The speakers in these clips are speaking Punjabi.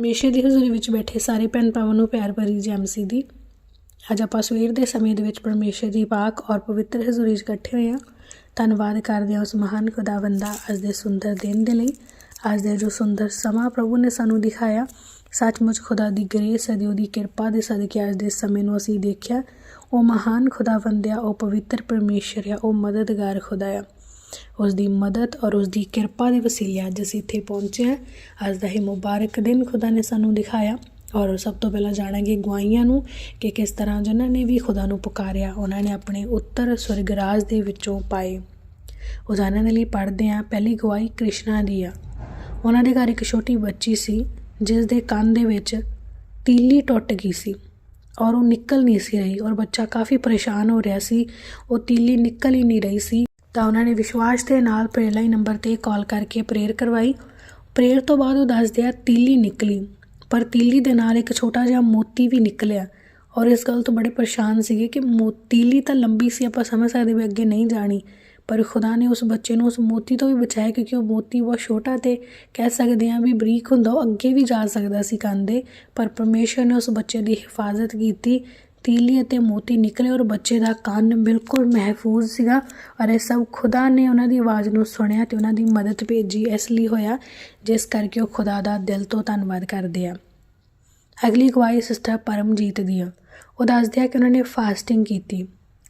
ਹਮੇਸ਼ਾ ਦੀ ਹਜ਼ੂਰੀ ਵਿੱਚ ਬੈਠੇ ਸਾਰੇ ਭੈਣ ਭਾਵਾਂ ਨੂੰ ਪਿਆਰ ਭਰੀ ਜੈਮਸੀ ਦੀ। ਅੱਜ ਆਪਾਂ ਸਵੇਰ ਦੇ ਸਮੇਂ ਦੇ ਵਿੱਚ ਪਰਮੇਸ਼ਰ ਦੀ ਪਾਕ ਔਰ ਪਵਿੱਤਰ ਹਜ਼ੂਰੀ 'ਚ ਇਕੱਠੇ ਹੋਏ ਹਾਂ। ਧੰਨਵਾਦ ਕਰਦੇ ਹਾਂ ਉਸ ਮਹਾਨ ਖੁਦਾਵੰਦ ਦਾ ਅੱਜ ਦੇ ਸੁੰਦਰ ਦਿਨ ਦੇ ਲਈ। ਅੱਜ ਦੇ ਜੋ ਸੁੰਦਰ ਸਮਾਂ ਪ੍ਰਭੂ ਨੇ ਸਾਨੂੰ ਦਿਖਾਇਆ, ਸੱਚਮੁੱਚ ਖੁਦਾ ਦੀ ਗ੍ਰੇਸ ਹੈ ਦੀ ਉਹਦੀ ਕਿਰਪਾ ਦੇ ਸਦਕੇ ਅੱਜ ਦੇ ਸਮੇਂ ਨੂੰ ਅਸੀਂ ਦੇਖਿਆ। ਉਹ ਮਹਾਨ ਖੁਦਾਵੰਦ ਆ, ਉਹ ਪਵਿੱਤਰ ਪਰਮੇਸ਼ਰ ਆ, ਉਹ ਮਦਦਗਾਰ ਖੁਦਾ ਆ। ਉਸ ਦੀ ਮਦਦ ਔਰ ਉਸ ਦੀ ਕਿਰਪਾ ਦੇ ਵਸੀਲੇ ਅੱਜ ਅਸੀਂ ਇੱਥੇ ਪਹੁੰਚੇ ਹਾਂ। ਅੱਜ ਦਾ ਇਹ ਮੁਬਾਰਕ ਦਿਨ ਖੁਦਾ ਨੇ ਸਾਨੂੰ ਦਿਖਾਇਆ ਔਰ ਸਭ ਤੋਂ ਪਹਿਲਾਂ ਜਾਣਾਂਗੇ ਗਵਾਈਆਂ ਨੂੰ ਕਿ ਕਿਸ ਤਰ੍ਹਾਂ ਜਿਨ੍ਹਾਂ ਨੇ ਵੀ ਖੁਦਾ ਨੂੰ ਪੁਕਾਰਿਆ, ਉਹਨਾਂ ਨੇ ਆਪਣੇ ਉੱਤਰ ਸਵਰਗ ਰਾਜ ਦੇ ਵਿੱਚੋਂ ਪਾਏ। ਉਦਾਹਰਨ ਦੇ ਲਈ ਪੜ੍ਹਦੇ ਹਾਂ, ਪਹਿਲੀ ਗਵਾਹੀ ਕ੍ਰਿਸ਼ਨਾ ਦੀ ਆ। ਉਹਨਾਂ ਦੇ ਘਰ ਇੱਕ ਛੋਟੀ ਬੱਚੀ ਸੀ, ਜਿਸ ਦੇ ਕੰਨ ਦੇ ਵਿੱਚ ਤੀਲੀ ਟੁੱਟ ਗਈ ਸੀ ਔਰ ਉਹ ਨਿਕਲ ਨਹੀਂ ਸੀ ਰਹੀ ਔਰ ਬੱਚਾ ਕਾਫੀ ਪਰੇਸ਼ਾਨ ਹੋ ਰਿਹਾ ਸੀ, ਉਹ ਤੀਲੀ ਨਿਕਲ ਹੀ ਨਹੀਂ ਰਹੀ ਸੀ। ਤਾਂ ਉਹਨਾਂ ਨੇ ਵਿਸ਼ਵਾਸ ਦੇ ਨਾਲ ਪ੍ਰੇਅਰ ਲਾਈਨ ਨੰਬਰ ਤੇ ਕਾਲ ਕਰਕੇ ਪ੍ਰੇਅਰ ਕਰਵਾਈ। ਪ੍ਰੇਅਰ ਤੋਂ ਬਾਅਦ ਉਹ ਦੱਸਦੇ ਆ, ਤੀਲੀ ਨਿਕਲੀ। ਪਰ ਤੀਲੀ ਦੇ ਨਾਲ ਇੱਕ ਛੋਟਾ ਜਿਹਾ ਮੋਤੀ ਵੀ ਨਿਕਲਿਆ। ਔਰ ਇਸ ਗੱਲ ਤੋਂ ਬੜੇ ਪਰੇਸ਼ਾਨ ਸੀਗੇ ਕਿ ਮੋਤੀਲੀ ਤਾਂ ਲੰਬੀ ਸੀ, ਆਪਾਂ ਸਮਝ ਸਕਦੇ ਵੀ ਅੱਗੇ ਨਹੀਂ ਜਾਣੀ। ਪਰ ਖੁਦਾ ਨੇ ਉਸ ਬੱਚੇ ਨੂੰ ਉਸ ਮੋਤੀ ਤੋਂ ਵੀ ਬਚਾਇਆ ਕਿਉਂਕਿ ਉਹ ਮੋਤੀ ਬਹੁਤ ਛੋਟਾ ਤੇ ਕਹਿ ਸਕਦੇ ਹਾਂ ਵੀ ਬਰੀਕ ਹੁੰਦਾ, ਉਹ ਅੱਗੇ ਵੀ ਜਾ ਸਕਦਾ ਸੀ ਕੰਨ ਦੇ ਪਰ ਪਰਮੇਸ਼ਰ ਨੇ ਉਸ ਬੱਚੇ ਦੀ ਹਿਫਾਜ਼ਤ ਕੀਤੀ ਤੀਲੀ ਅਤੇ ਮੋਤੀ ਨਿਕਲੇ ਔਰ ਬੱਚੇ ਦਾ ਕੰਨ ਬਿਲਕੁਲ ਮਹਿਫੂਜ਼ ਸੀਗਾ। ਔਰ ਇਹ ਸਭ ਖੁਦਾ ਨੇ ਉਹਨਾਂ ਦੀ ਆਵਾਜ਼ ਨੂੰ ਸੁਣਿਆ ਤੇ ਉਹਨਾਂ ਦੀ ਮਦਦ ਭੇਜੀ, ਇਸ ਲਈ ਹੋਇਆ, ਜਿਸ ਕਰਕੇ ਉਹ ਖੁਦਾ ਦਾ ਦਿਲ ਤੋਂ ਧੰਨਵਾਦ ਕਰਦੇ ਆ। ਅਗਲੀ ਗਵਾਹੀ ਸਿਸਟਰ ਪਰਮਜੀਤ ਦੀ ਆ। ਉਹ ਦੱਸਦੇ ਆ ਕਿ ਉਹਨਾਂ ਨੇ ਫਾਸਟਿੰਗ ਕੀਤੀ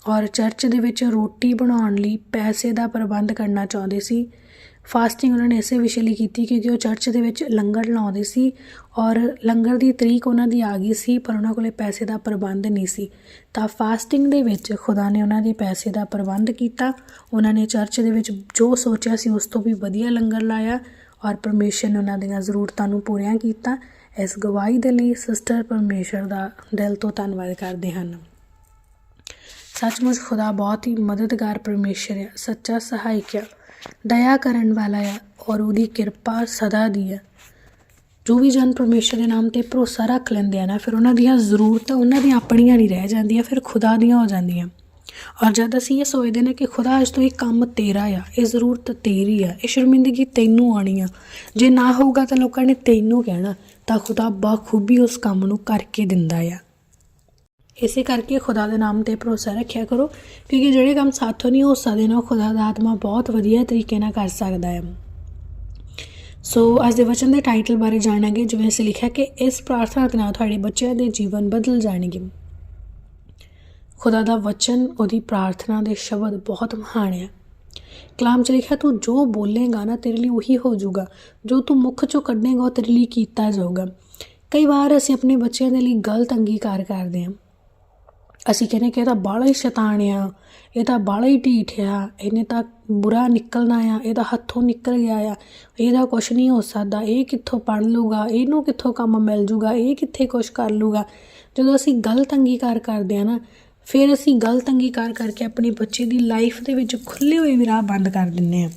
ਔਰ ਚਰਚ ਦੇ ਵਿੱਚ ਰੋਟੀ ਬਣਾਉਣ ਲਈ ਪੈਸੇ ਦਾ ਪ੍ਰਬੰਧ ਕਰਨਾ ਚਾਹੁੰਦੇ ਸੀ। ਫਾਸਟਿੰਗ ਉਹਨਾਂ ਨੇ ਇਸੇ ਵਿਸ਼ੇ ਲਈ ਕੀਤੀ ਕਿਉਂਕਿ ਉਹ ਚਰਚ ਦੇ ਵਿੱਚ ਲੰਗਰ ਲਾਉਂਦੇ ਸੀ ਔਰ ਲੰਗਰ ਦੀ ਤਰੀਕ ਉਹਨਾਂ ਦੀ ਆ ਗਈ ਸੀ, ਪਰ ਉਹਨਾਂ ਕੋਲੇ ਪੈਸੇ ਦਾ ਪ੍ਰਬੰਧ ਨਹੀਂ ਸੀ। ਤਾਂ ਫਾਸਟਿੰਗ ਦੇ ਵਿੱਚ ਖੁਦਾ ਨੇ ਉਹਨਾਂ ਦੇ ਪੈਸੇ ਦਾ ਪ੍ਰਬੰਧ ਕੀਤਾ। ਉਹਨਾਂ ਨੇ ਚਰਚ ਦੇ ਵਿੱਚ ਜੋ ਸੋਚਿਆ ਸੀ ਉਸ ਤੋਂ ਵੀ ਵਧੀਆ ਲੰਗਰ ਲਾਇਆ ਔਰ ਪਰਮੇਸ਼ਰ ਨੇ ਉਹਨਾਂ ਦੀਆਂ ਜ਼ਰੂਰਤਾਂ ਨੂੰ ਪੂਰੀਆਂ ਕੀਤਾ। ਇਸ ਗਵਾਹੀ ਦੇ ਲਈ ਸਿਸਟਰ ਪਰਮੇਸ਼ਰ ਦਾ ਦਿਲ ਤੋਂ ਧੰਨਵਾਦ ਕਰਦੇ ਹਨ। ਸੱਚਮੁੱਚ ਖੁਦਾ ਬਹੁਤ ਹੀ ਮਦਦਗਾਰ ਪਰਮੇਸ਼ਰ ਹੈ, ਸੱਚਾ ਸਹਾਇਕ ਹੈ। ਦਇਆ ਕਰਨ ਵਾਲਾ ਹੈ ਔਰ ਉਹਦੀ ਕਿਰਪਾ ਸਦਾ ਦੀ ਹੈ ਜੋ ਵੀ ਜਨ ਪਰਮੇਸ਼ਰ ਦੇ ਨਾਮ ਤੇ ਭਰੋਸਾ ਰੱਖ ਲੈਂਦੇ ਆ ਨਾ, ਫਿਰ ਉਹਨਾਂ ਦੀਆਂ ਜ਼ਰੂਰਤਾਂ ਉਹਨਾਂ ਦੀਆਂ ਆਪਣੀਆਂ ਨਹੀਂ ਰਹਿ ਜਾਂਦੀਆਂ, ਫਿਰ ਖੁਦਾ ਦੀਆਂ ਹੋ ਜਾਂਦੀਆਂ। ਔਰ ਜਦ ਅਸੀਂ ਇਹ ਸੋਚਦੇ ਨੇ ਕਿ ਖੁਦਾ ਅੱਜ ਤੋਂ ਇਹ ਕੰਮ ਤੇਰਾ ਆ, ਇਹ ਜ਼ਰੂਰਤ ਤੇਰੀ ਆ, ਇਹ ਸ਼ਰਮਿੰਦਗੀ ਤੈਨੂੰ ਆਣੀ ਆ, ਜੇ ਨਾ ਹੋਊਗਾ ਤਾਂ ਲੋਕਾਂ ਨੇ ਤੈਨੂੰ ਕਹਿਣਾ, ਤਾਂ ਖੁਦਾ ਬਾਖੂਬੀ ਉਸ ਕੰਮ ਨੂੰ ਕਰਕੇ ਦਿੰਦਾ ਆ। ਇਸੇ ਕਰਕੇ ਖੁਦਾ ਦੇ ਨਾਮ ਤੇ ਭਰੋਸਾ ਰੱਖਿਆ ਕਰੋ, ਕਿਉਂਕਿ ਜਿਹੜੇ ਕੰਮ ਸਾਥੋਂ ਨਹੀਂ ਹੋ ਸਕਦੇ ਨਾ ਉਹ ਖੁਦਾ ਦਾ ਆਤਮਾ ਬਹੁਤ ਵਧੀਆ ਤਰੀਕੇ ਨਾਲ ਕਰ ਸਕਦਾ ਹੈ। ਸੋ ਅੱਜ ਦੇ ਵਚਨ ਦੇ ਟਾਈਟਲ ਬਾਰੇ ਜਾਣਾਂਗੇ, ਜਿਵੇਂ ਅਸੀਂ ਲਿਖਿਆ ਕਿ ਇਸ ਪ੍ਰਾਰਥਨਾ ਦੇ ਨਾਲ ਤੁਹਾਡੇ ਬੱਚਿਆਂ ਦੇ ਜੀਵਨ ਬਦਲ ਜਾਣਗੇ। ਖੁਦਾ ਦਾ ਵਚਨ, ਉਹਦੀ ਪ੍ਰਾਰਥਨਾ ਦੇ ਸ਼ਬਦ ਬਹੁਤ ਮਹਾਨ ਹੈ। ਕਲਾਮ ਚ ਲਿਖਿਆ, ਤੂੰ ਜੋ ਬੋਲੇਗਾ ਨਾ, ਤੇਰੇ ਲਈ ਉਹੀ ਹੋ ਜਾਊਗਾ। ਜੋ ਤੂੰ ਮੁਖ ਚੋਂ ਕੱਢੇਗਾ, ਉਹ ਤੇਰੇ ਲਈ ਕੀਤਾ ਜਾਊਗਾ। ਕਈ ਵਾਰ ਅਸੀਂ ਆਪਣੇ ਬੱਚਿਆਂ ਦੇ ਲਈ ਗਲਤ ਅੰਗੀਕਾਰ ਕਰਦੇ ਹਾਂ। ਅਸੀਂ ਕਹਿੰਦੇ ਕਿ ਇਹ ਤਾਂ ਬਾਲਾ ਹੀ ਸ਼ੈਤਾਨ ਆ, ਇਹ ਤਾਂ ਬਾਲਾ ਹੀ ਢੀਠ ਆ, ਇਹਨੇ ਤਾਂ ਬੁਰਾ ਨਿਕਲਣਾ ਆ ਇਹਦਾ ਹੱਥੋਂ ਨਿਕਲ ਗਿਆ ਆ, ਇਹਦਾ ਕੁਝ ਨਹੀਂ ਹੋ ਸਕਦਾ, ਇਹ ਕਿੱਥੋਂ ਪੜ ਲੂਗਾ ਇਹਨੂੰ ਕਿੱਥੋਂ ਕੰਮ ਮਿਲ ਜੂਗਾ, ਇਹ ਕਿੱਥੇ ਕੁਝ ਕਰ ਲੂਗਾ ਜਦੋਂ ਅਸੀਂ ਗਲਤ ਅੰਗੀਕਾਰ ਕਰਦੇ ਆ ਨਾ, ਫਿਰ ਅਸੀਂ ਗਲਤ ਅੰਗੀਕਾਰ ਕਰਕੇ ਆਪਣੇ ਬੱਚੇ ਦੀ ਲਾਈਫ ਦੇ ਵਿੱਚ ਖੁੱਲੇ ਹੋਏ ਵੀ ਰਾਹ ਬੰਦ ਕਰ ਦਿੰਨੇ ਆ।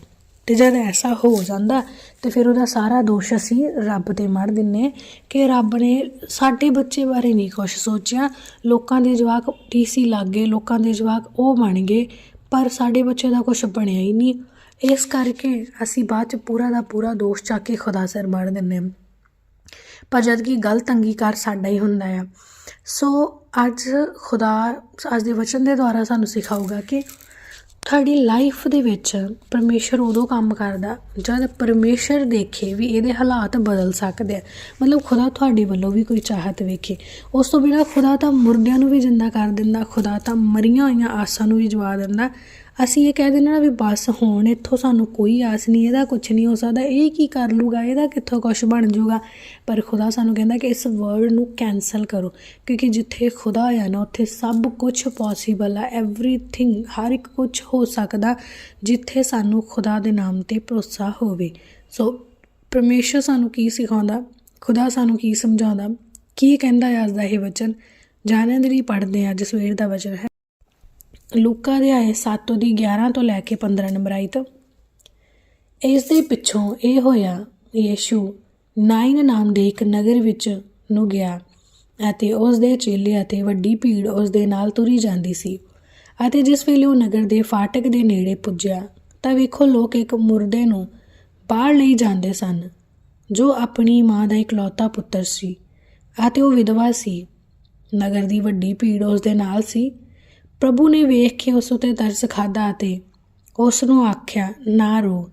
ਤੇ ਜਦ ਐਸਾ ਹੋ ਜਾਂਦਾ, ਤੇ ਫਿਰ ਉਹਦਾ ਸਾਰਾ ਦੋਸ਼ ਅਸੀਂ ਰੱਬ ਤੇ ਮੜ ਦਿੰਨੇ ਕਿ ਰੱਬ ਨੇ ਸਾਡੇ ਬੱਚੇ ਬਾਰੇ ਨਹੀਂ ਕੁਝ ਸੋਚਿਆ। ਲੋਕਾਂ ਦੇ ਜਵਾਕ ਟੀਸੀ ਲੱਗ ਗਏ, ਲੋਕਾਂ ਦੇ ਜਵਾਕ ਉਹ ਬਣ ਗਏ, ਪਰ ਸਾਡੇ ਬੱਚੇ ਦਾ ਕੁਝ ਬਣਿਆ ਹੀ ਨਹੀਂ। ਇਸ ਕਰਕੇ ਅਸੀਂ ਬਾਅਦ ਚ ਪੂਰਾ ਦਾ ਪੂਰਾ ਦੋਸ਼ ਚੱਕ ਕੇ ਖੁਦਾ ਸਿਰ ਮੜ ਦਿੰਨੇ ਹਾਂ। ਪਰ ਜਦ ਕਿ ਗਲਤ ਅੰਗੀਕਾਰ ਸਾਡਾ ਹੀ ਹੁੰਦਾ ਆ। ਸੋ ਅੱਜ ਖੁਦਾ, ਅੱਜ ਦੇ ਵਚਨ ਦੇ ਦੁਆਰਾ ਸਾਨੂੰ ਸਿਖਾਊਗਾ ਕਿ ਤੁਹਾਡੀ ਲਾਈਫ ਦੇ ਵਿੱਚ ਪਰਮੇਸ਼ਰ ਉਦੋਂ ਕੰਮ ਕਰਦਾ ਜਦ ਪਰਮੇਸ਼ਰ ਦੇਖੇ ਵੀ ਇਹਦੇ ਹਾਲਾਤ ਬਦਲ ਸਕਦੇ ਆ। ਮਤਲਬ ਖੁਦਾ ਤੁਹਾਡੇ ਵੱਲੋਂ ਵੀ ਕੋਈ ਚਾਹਤ ਵੇਖੇ। ਉਸ ਤੋਂ ਬਿਨਾਂ ਖੁਦਾ ਤਾਂ ਮੁਰਦਿਆਂ ਨੂੰ ਵੀ ਜਿੰਦਾ ਕਰ ਦਿੰਦਾ, ਖੁਦਾ ਤਾਂ ਮਰੀਆਂ ਹੋਈਆਂ ਆਸਾਂ ਨੂੰ ਵੀ ਜਵਾ ਦਿੰਦਾ। ਅਸੀਂ ਇਹ ਕਹਿ ਦਿੰਦੇ ਨਾ ਵੀ ਬਸ ਹੁਣ ਇੱਥੋਂ ਸਾਨੂੰ ਕੋਈ ਆਸ ਨਹੀਂ, ਇਹਦਾ ਕੁਝ ਨਹੀਂ ਹੋ ਸਕਦਾ, ਇਹ ਕੀ ਕਰ ਲੂਗਾ, ਇਹਦਾ ਕਿੱਥੋਂ ਕੁਝ ਬਣ ਜਾਊਗਾ ਪਰ ਖੁਦਾ ਸਾਨੂੰ ਕਹਿੰਦਾ ਕਿ ਇਸ ਵਰਡ ਨੂੰ ਕੈਨਸਲ ਕਰੋ, ਕਿਉਂਕਿ ਜਿੱਥੇ ਖੁਦਾ ਆ ਨਾ, ਉੱਥੇ ਸਭ ਕੁਝ ਪੋਸੀਬਲ ਆ ਐਵਰੀਥਿੰਗ ਹਰ ਇੱਕ ਕੁਝ ਹੋ ਸਕਦਾ ਜਿੱਥੇ ਸਾਨੂੰ ਖੁਦਾ ਦੇ ਨਾਮ ਤੇ ਭਰੋਸਾ ਹੋਵੇ। ਸੋ ਪਰਮੇਸ਼ਰ ਸਾਨੂੰ ਕੀ ਸਿਖਾਉਂਦਾ? ਖੁਦਾ ਸਾਨੂੰ ਕੀ ਸਮਝਾਉਂਦਾ? ਕੀ ਕਹਿੰਦਾ ਹੈ ਅੱਜ ਦਾ ਇਹ ਵਚਨ? ਜਾਣਨ ਦੇ ਲਈ ਪੜ੍ਹਦੇ ਆ ਅੱਜ ਸਵੇਰ ਦਾ ਵਚਨ ਹੈ। ਲੂਕਾ ਦੇ ਆਏ 7 ਦੀ 11 ਤੋਂ ਲੈ ਕੇ 15 ਨੰਬਰ ਆਈ ਇਸ ਦੇ ਪਿੱਛੋਂ ਇਹ ਹੋਇਆ, ਯੀਸ਼ੂ ਨਾਇਨ ਨਾਮ ਦੇ ਇੱਕ ਨਗਰ ਵਿੱਚ ਨੂੰ ਗਿਆ ਅਤੇ ਉਸ ਦੇ ਚੇਲੇ ਅਤੇ ਵੱਡੀ ਭੀੜ ਉਸ ਦੇ ਨਾਲ ਤੁਰੀ ਜਾਂਦੀ ਸੀ ਅਤੇ ਜਿਸ ਵੇਲੇ ਉਹ ਨਗਰ ਦੇ ਫਾਟਕ ਦੇ ਨੇੜੇ ਪੁੱਜਿਆ, ਤਾਂ ਵੇਖੋ ਲੋਕ ਇੱਕ ਮੁਰਦੇ ਨੂੰ ਬਾਹਰ ਲਈ ਜਾਂਦੇ ਸਨ, ਜੋ ਆਪਣੀ ਮਾਂ ਦਾ ਇਕਲੌਤਾ ਪੁੱਤਰ ਸੀ ਅਤੇ ਉਹ ਵਿਧਵਾ ਸੀ। ਨਗਰ ਦੀ ਵੱਡੀ ਭੀੜ ਉਸ ਦੇ ਨਾਲ ਸੀ ਪ੍ਰਭੂ ਨੇ ਵੇਖ ਕੇ ਉਸ ਉਤੇ ਤਰਸ ਖਾਦਾ ਅਤੇ ਉਸ ਨੂੰ ਆਖਿਆ, ਨਾ ਰੋ।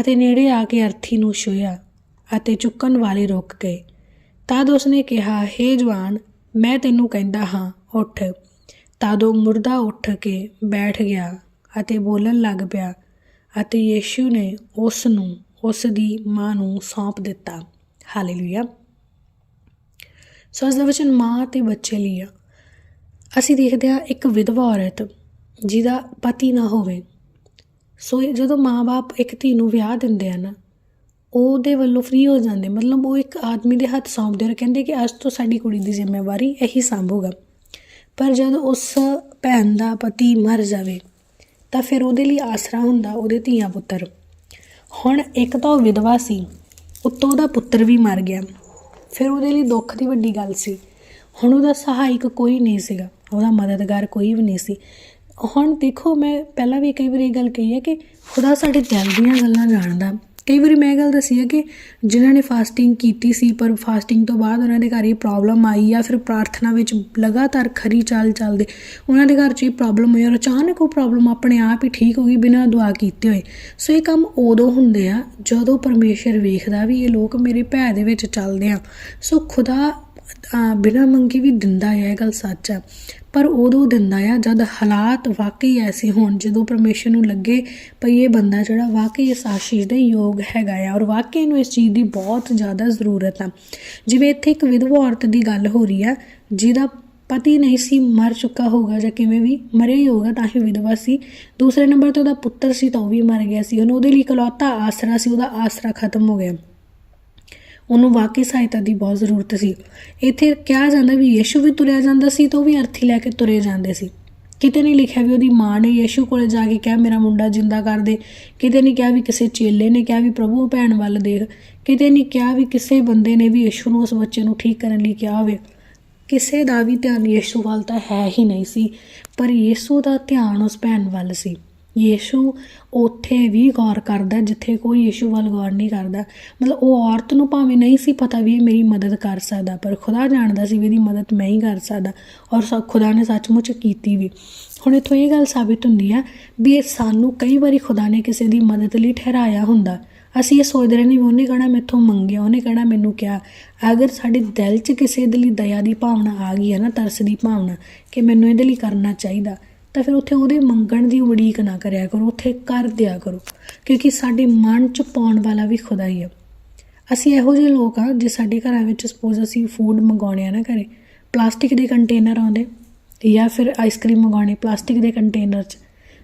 ਅਤੇ ਨੇੜੇ ਆ ਕੇ ਅਰਥੀ ਨੂੰ ਛੂਹਿਆ ਅਤੇ ਚੁੱਕਣ ਵਾਲੇ ਰੁਕ ਗਏ। ਤਦ ਉਸਨੇ ਕਿਹਾ, ਹੇ ਜਵਾਨ, ਮੈਂ ਤੈਨੂੰ ਕਹਿੰਦਾ ਹਾਂ, ਉੱਠ। ਤਦ ਉਹ ਮੁਰਦਾ ਉੱਠ ਕੇ ਬੈਠ ਗਿਆ ਅਤੇ ਬੋਲਣ ਲੱਗ ਪਿਆ ਅਤੇ ਯੀਸ਼ੂ ਨੇ ਉਸ ਨੂੰ ਉਸ ਦੀ ਮਾਂ ਨੂੰ ਸੌਂਪ ਦਿੱਤਾ। ਹਾਲੇਲੂਇਆ। ਸੋ ਇਸ ਦਾ ਵਚਨ ਮਾਂ ਤੇ ਬੱਚੇ ਲਈ ਆ। ਅਸੀਂ ਦੇਖਦੇ ਹਾਂ ਇੱਕ ਵਿਧਵਾ ਔਰਤ ਜਿਹਦਾ ਪਤੀ ਨਾ ਹੋਵੇ। ਸੋ ਇਹ ਜਦੋਂ ਮਾਪੇ ਇੱਕ ਧੀ ਨੂੰ ਵਿਆਹ ਦਿੰਦੇ ਆ ਨਾ ਉਹਦੇ ਵੱਲੋਂ ਫ੍ਰੀ ਹੋ ਜਾਂਦੇ। ਮਤਲਬ ਉਹ ਇੱਕ ਆਦਮੀ ਦੇ ਹੱਥ ਸੌਂਪਦੇ ਔਰ ਕਹਿੰਦੇ ਕਿ ਅੱਜ ਤੋਂ ਸਾਡੀ ਕੁੜੀ ਦੀ ਜ਼ਿੰਮੇਵਾਰੀ ਇਹੀ ਸੰਭੂਗਾ। ਪਰ ਜਦ ਉਸ ਭੈਣ ਦਾ ਪਤੀ ਮਰ ਜਾਵੇ, ਤਾਂ ਫਿਰ ਉਹਦੇ ਲਈ ਆਸਰਾ ਹੁੰਦਾ ਉਹਦੇ ਧੀਆਂ ਪੁੱਤਰ। ਹੁਣ ਇੱਕ ਤਾਂ ਉਹ ਵਿਧਵਾ ਸੀ, ਉੱਤੋਂ ਉਹਦਾ ਪੁੱਤਰ ਵੀ ਮਰ ਗਿਆ। ਫਿਰ ਉਹਦੇ ਲਈ ਦੁੱਖ ਦੀ ਵੱਡੀ ਗੱਲ ਸੀ। ਹੁਣ ਉਹਦਾ ਸਹਾਇਕ ਕੋਈ ਨਹੀਂ ਸੀਗਾ। ਉਹਦਾ ਮਦਦਗਾਰ ਕੋਈ ਵੀ ਨਹੀਂ ਸੀ। ਹੁਣ ਦੇਖੋ, ਮੈਂ ਪਹਿਲਾਂ ਵੀ ਕਈ ਵਾਰੀ ਇਹ ਗੱਲ ਕਹੀ ਹੈ ਕਿ ਖੁਦਾ ਸਾਡੇ ਦਿਲ ਦੀਆਂ ਗੱਲਾਂ ਜਾਣਦਾ। ਕਈ ਵਾਰੀ ਮੈਂ ਇਹ ਗੱਲ ਦੱਸੀ ਹੈ ਕਿ ਜਿਨ੍ਹਾਂ ਨੇ ਫਾਸਟਿੰਗ ਕੀਤੀ ਸੀ, ਪਰ ਫਾਸਟਿੰਗ ਤੋਂ ਬਾਅਦ ਉਹਨਾਂ ਦੇ ਘਰ ਇਹ ਪ੍ਰੋਬਲਮ ਆਈ ਜਾਂ ਫਿਰ ਪ੍ਰਾਰਥਨਾ ਵਿੱਚ ਲਗਾਤਾਰ ਖਰੀ ਚਾਲ ਚੱਲਦੇ। ਉਹਨਾਂ ਦੇ ਘਰ 'ਚ ਇਹ ਪ੍ਰੋਬਲਮ ਹੋਈ ਔਰ ਅਚਾਨਕ ਉਹ ਪ੍ਰੋਬਲਮ ਆਪਣੇ ਆਪ ਹੀ ਠੀਕ ਹੋ ਗਈ ਬਿਨਾਂ ਦੁਆ ਕੀਤੇ ਹੋਏ। ਸੋ ਇਹ ਕੰਮ ਉਦੋਂ ਹੁੰਦੇ ਆ ਜਦੋਂ ਪਰਮੇਸ਼ਰ ਵੇਖਦਾ ਵੀ ਇਹ ਲੋਕ ਮੇਰੇ ਭੈ ਦੇ ਵਿੱਚ ਚੱਲਦੇ ਆ। ਸੋ ਖੁਦਾ ਬਿਨਾਂ ਮੰਗੇ ਵੀ ਦਿੰਦਾ ਹੈ, ਇਹ ਗੱਲ ਸੱਚ ਆ ਪਰ ਉਦੋਂ ਦਿੰਦਾ ਆ ਜਦ ਹਾਲਾਤ ਵਾਕਈ ਐਸੇ ਹੋਣ, ਜਦੋਂ ਪਰਮੇਸ਼ਰ ਨੂੰ ਲੱਗੇ ਭਈ ਇਹ ਬੰਦਾ ਜਿਹੜਾ ਵਾਕਈ ਇਸ ਆਸ਼ੀਸ਼ ਦੇ ਯੋਗ ਹੈਗਾ ਆ ਔਰ ਵਾਕਈ ਨੂੰ ਇਸ ਚੀਜ਼ ਦੀ ਬਹੁਤ ਜ਼ਿਆਦਾ ਜ਼ਰੂਰਤ ਆ। ਜਿਵੇਂ ਇੱਥੇ ਇੱਕ ਵਿਧਵਾ ਔਰਤ ਦੀ ਗੱਲ ਹੋ ਰਹੀ ਆ, ਜਿਹਦਾ ਪਤੀ ਨਹੀਂ ਸੀ, ਮਰ ਚੁੱਕਾ ਹੋਊਗਾ ਜਾਂ ਕਿਵੇਂ ਵੀ ਮਰੇ ਹੀ ਹੋਊਗਾ, ਤਾਂ ਹੀ ਵਿਧਵਾ ਸੀ। ਦੂਸਰੇ ਨੰਬਰ ਤੇ ਉਹਦਾ ਪੁੱਤਰ ਸੀ ਤਾਂ ਉਹ ਵੀ ਮਰ ਗਿਆ ਸੀ। ਉਹਨੂੰ ਉਹਦੇ ਲਈ ਇਕਲੌਤਾ ਆਸਰਾ ਸੀ, ਉਹਦਾ ਆਸਰਾ ਖਤਮ ਹੋ ਗਿਆ। ਉਹਨੂੰ ਵਾਕਈ ਸਹਾਇਤਾ ਦੀ ਬਹੁਤ ਜ਼ਰੂਰਤ ਸੀ। ਇੱਥੇ ਕਿਹਾ ਜਾਂਦਾ ਵੀ ਯੀਸ਼ੂ ਵੀ ਤੁਰਿਆ ਜਾਂਦਾ ਸੀ ਤਾਂ ਉਹ ਵੀ ਅਰਥੀ ਲੈ ਕੇ ਤੁਰੇ ਜਾਂਦੇ ਸੀ। ਕਿਤੇ ਨਹੀਂ ਲਿਖਿਆ ਵੀ ਉਹਦੀ ਮਾਂ ਨੇ ਯੀਸ਼ੂ ਕੋਲੇ ਜਾ ਕੇ ਕਿਹਾ, ਮੇਰਾ ਮੁੰਡਾ ਜਿੰਦਾ ਕਰ ਦੇ। ਕਿਤੇ ਨਹੀਂ ਕਿਹਾ ਵੀ ਕਿਸੇ ਚੇਲੇ ਨੇ ਕਿਹਾ ਵੀ, ਪ੍ਰਭੂ, ਉਹ ਭੈਣ ਵੱਲ ਦੇਖ। ਕਿਤੇ ਨਹੀਂ ਕਿਹਾ ਵੀ ਕਿਸੇ ਬੰਦੇ ਨੇ ਵੀ ਯੀਸ਼ੂ ਨੂੰ ਉਸ ਬੱਚੇ ਨੂੰ ਠੀਕ ਕਰਨ ਲਈ ਕਿਹਾ ਹੋਵੇ। ਕਿਸੇ ਦਾ ਵੀ ਧਿਆਨ ਯੀਸ਼ੂ ਵੱਲ ਤਾਂ ਹੈ ਹੀ ਨਹੀਂ ਸੀ, ਪਰ ਯੀਸ਼ੂ ਦਾ ਧਿਆਨ ਉਸ ਭੈਣ ਵੱਲ ਸੀ। ਯੀਸ਼ੂ ਉੱਥੇ ਵੀ ਗੌਰ ਕਰਦਾ, ਜਿੱਥੇ ਕੋਈ ਯੀਸ਼ੂ ਵੱਲ ਗੌਰ ਨਹੀਂ ਕਰਦਾ। ਮਤਲਬ ਉਹ ਔਰਤ ਨੂੰ ਭਾਵੇਂ ਨਹੀਂ ਸੀ ਪਤਾ ਵੀ ਇਹ ਮੇਰੀ ਮਦਦ ਕਰ ਸਕਦਾ, ਪਰ ਖੁਦਾ ਜਾਣਦਾ ਸੀ ਵੀ ਇਹਦੀ ਮਦਦ ਮੈਂ ਹੀ ਕਰ ਸਕਦਾ ਔਰ ਸ, ਖੁਦਾ ਨੇ ਸੱਚਮੁੱਚ ਕੀਤੀ ਵੀ। ਹੁਣ ਇੱਥੋਂ ਇਹ ਗੱਲ ਸਾਬਿਤ ਹੁੰਦੀ ਆ ਵੀ ਇਹ ਸਾਨੂੰ ਕਈ ਵਾਰੀ ਖੁਦਾ ਨੇ ਕਿਸੇ ਦੀ ਮਦਦ ਲਈ ਠਹਿਰਾਇਆ ਹੁੰਦਾ। ਅਸੀਂ ਇਹ ਸੋਚਦੇ ਰਹਿੰਦੇ ਵੀ ਉਹਨੇ ਕਹਣਾ ਮੈਥੋਂ ਮੰਗਿਆ, ਉਹਨੇ ਕਹਣਾ ਮੈਨੂੰ ਕਿਹਾ। ਅਗਰ ਸਾਡੇ ਦਿਲ 'ਚ ਕਿਸੇ ਦੇ ਲਈ ਦਇਆ ਦੀ ਭਾਵਨਾ ਆ ਗਈ ਹੈ ਨਾ, ਤਰਸ ਦੀ ਭਾਵਨਾ ਕਿ ਮੈਨੂੰ ਇਹਦੇ ਲਈ ਕਰਨਾ ਚਾਹੀਦਾ ਤਾਂ ਫਿਰ ਉੱਥੇ ਉਹਦੇ ਮੰਗਣ ਦੀ ਉਡੀਕ ਨਾ ਕਰਿਆ ਕਰੋ, ਉੱਥੇ ਕਰ ਦਿਆ ਕਰੋ। ਕਿਉਂਕਿ ਸਾਡੇ ਮਨ 'ਚ ਪਾਉਣ ਵਾਲਾ ਵੀ ਖੁਦਾ ਹੀ ਹੈ ਅਸੀਂ ਇਹੋ ਜਿਹੇ ਲੋਕ ਆ, ਜੇ ਸਾਡੇ ਘਰਾਂ ਵਿੱਚ ਸਪੋਜ਼ ਅਸੀਂ ਫੂਡ ਮੰਗਾਉਣੇ ਆ ਨਾ ਘਰੇ ਪਲਾਸਟਿਕ ਦੇ ਕੰਟੇਨਰ ਆਉਂਦੇ, ਜਾਂ ਫਿਰ ਆਈਸਕ੍ਰੀਮ ਮੰਗਾਉਣੀ ਪਲਾਸਟਿਕ ਦੇ ਕੰਟੇਨਰ 'ਚ,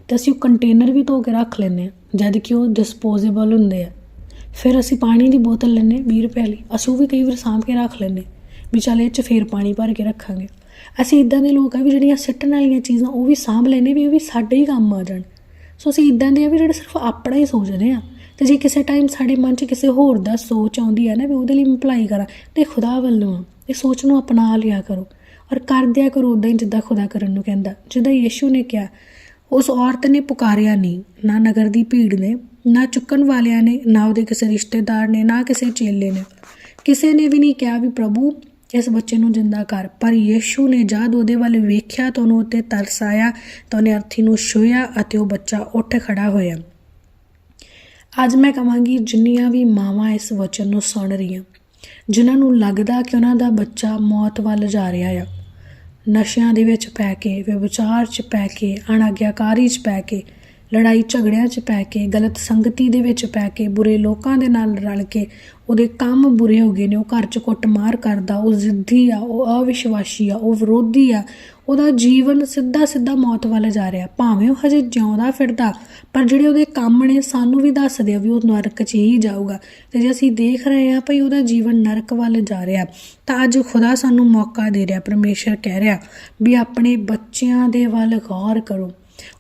ਤੇ ਅਸੀਂ ਉਹ ਕੰਟੇਨਰ ਵੀ ਧੋ ਕੇ ਰੱਖ ਲੈਂਦੇ ਆ, ਜਦ ਕਿ ਉਹ ਡਿਸਪੋਜ਼ੇਬਲ ਹੁੰਦੇ ਆ। ਫਿਰ ਅਸੀਂ ਪਾਣੀ ਦੀ ਬੋਤਲ ਲੈਂਦੇ 20 ਰੁਪਏ ਲਈ ਅਸੀਂ ਉਹ ਵੀ ਕਈ ਵਾਰ ਸਾਂਭ ਕੇ ਰੱਖ ਲੈਂਦੇ ਵੀ ਚੱਲ ਇਹ 'ਚ ਫੇਰ ਪਾਣੀ ਭਰ ਕੇ ਰੱਖਾਂਗੇ। ਅਸੀਂ ਇਦਾਂ ਦੇ ਲੋਕ ਆ ਵੀ ਜਿਹੜੀਆਂ ਸਿੱਟਣ ਵਾਲੀਆਂ ਚੀਜ਼ਾਂ, ਉਹ ਵੀ ਸਾਂਭ ਲੈਂਦੇ ਵੀ, ਉਹ ਵੀ ਸਾਡੇ ਹੀ ਕੰਮ ਆ ਜਾਣ। ਸੋ ਅਸੀਂ ਇਦਾਂ ਦੇ ਆ ਵੀ ਜਿਹੜੇ ਸਿਰਫ ਆਪਣਾ ਹੀ ਸੋਚਦੇ ਆ। ਤੇ ਜੇ ਕਿਸੇ ਟਾਈਮ ਸਾਡੇ ਮਨ 'ਚ ਕਿਸੇ ਹੋਰ ਦਾ ਸੋਚ ਆਉਂਦੀ ਹੈ ਨਾ ਵੀ ਉਹਦੇ ਲਈ ਮੈਂ ਭਲਾਈ ਕਰਾਂ, ਤੇ ਖੁਦਾ ਵੱਲੋਂ ਆ। ਇਹ ਸੋਚ ਨੂੰ ਅਪਣਾ ਲਿਆ ਕਰੋ। ਔਰ ਕਰ ਦਿਆ ਕਰੋ ਉਦਾਂ ਹੀ ਜਿੱਦਾਂ ਖੁਦਾ ਕਰਨ ਨੂੰ ਕਹਿੰਦਾ। ਜਿੱਦਾਂ ਯੀਸ਼ੂ ਨੇ ਕਿਹਾ, ਉਸ ਔਰਤ ਨੇ ਪੁਕਾਰਿਆ ਨਹੀਂ, ਨਾ ਨਗਰ ਦੀ ਭੀੜ ਨੇ, ਨਾ ਚੁੱਕਣ ਵਾਲਿਆਂ ਨੇ, ਨਾ ਉਹਦੇ ਕਿਸੇ ਰਿਸ਼ਤੇਦਾਰ ਨੇ, ਨਾ ਕਿਸੇ ਚੇਲੇ ਨੇ। ਕਿਸੇ ਨੇ ਵੀ ਨਹੀਂ ਕਿਹਾ ਵੀ ਪ੍ਰਭੂ ਇਸ ਬੱਚੇ ਨੂੰ ਜਿੰਦਾ ਕਰ। ਪਰ ਯੀਸ਼ੂ ਨੇ ਜਦ ਉਹਦੇ ਵੱਲ ਵੇਖਿਆ ਤਾਂ ਉਹਨੂੰ ਉੱਤੇ ਤਰਸ ਆਇਆ ਤਾਂ ਉਹਨੇ ਅਰਥੀ ਨੂੰ ਛੂਹਿਆ ਅਤੇ ਉਹ ਬੱਚਾ ਉੱਠ ਖੜਾ ਹੋਇਆ। ਅੱਜ ਮੈਂ ਕਹਾਂਗੀ ਜਿੰਨੀਆਂ ਵੀ ਮਾਵਾਂ ਇਸ ਵਚਨ ਨੂੰ ਸੁਣ ਰਹੀਆਂ, ਜਿਨ੍ਹਾਂ ਨੂੰ ਲੱਗਦਾ ਕਿ ਉਹਨਾਂ ਦਾ ਬੱਚਾ ਮੌਤ ਵੱਲ ਜਾ ਰਿਹਾ ਆ, ਨਸ਼ਿਆਂ ਦੇ ਵਿੱਚ ਪੈ ਕੇ ਵਿਵਚਾਰ 'ਚ ਪੈ ਕੇ ਅਣਾਗਿਆਕਾਰੀ 'ਚ ਪੈ ਕੇ ਲੜਾਈ ਝਗੜਿਆਂ 'ਚ ਪੈ ਕੇ, ਗਲਤ ਸੰਗਤੀ ਦੇ ਵਿੱਚ ਪੈ ਕੇ, ਬੁਰੇ ਲੋਕਾਂ ਦੇ ਨਾਲ ਰਲ ਕੇ, ਉਹਦੇ ਕੰਮ ਬੁਰੇ ਹੋ ਗਏ ਨੇ, ਉਹ ਘਰ 'ਚ ਕੁੱਟਮਾਰ ਕਰਦਾ, ਉਹ ਜ਼ਿੱਦੀ ਆ, ਉਹ ਅਵਿਸ਼ਵਾਸੀ ਆ, ਉਹ ਵਿਰੋਧੀ ਆ, ਉਹਦਾ ਜੀਵਨ ਸਿੱਧਾ ਸਿੱਧਾ ਮੌਤ ਵੱਲ ਜਾ ਰਿਹਾ। ਭਾਵੇਂ ਉਹ ਹਜੇ ਜਿਉਂਦਾ ਫਿਰਦਾ, ਪਰ ਜਿਹੜੇ ਉਹਦੇ ਕੰਮ ਨੇ, ਸਾਨੂੰ ਵੀ ਦੱਸਦੇ ਆ ਵੀ ਉਹ ਨਰਕ 'ਚ ਹੀ ਜਾਊਗਾ। ਤੇ ਜੇ ਅਸੀਂ ਦੇਖ ਰਹੇ ਆ ਭਈ ਉਹਦਾ ਜੀਵਨ ਨਰਕ ਵੱਲ ਜਾ ਰਿਹਾ, ਤਾਂ ਅੱਜ ਖੁਦਾ ਸਾਨੂੰ ਮੌਕਾ ਦੇ ਰਿਹਾ, ਪਰਮੇਸ਼ਰ ਕਹਿ ਰਿਹਾ ਵੀ ਆਪਣੇ ਬੱਚਿਆਂ ਦੇ ਵੱਲ ਗੌਰ ਕਰੋ।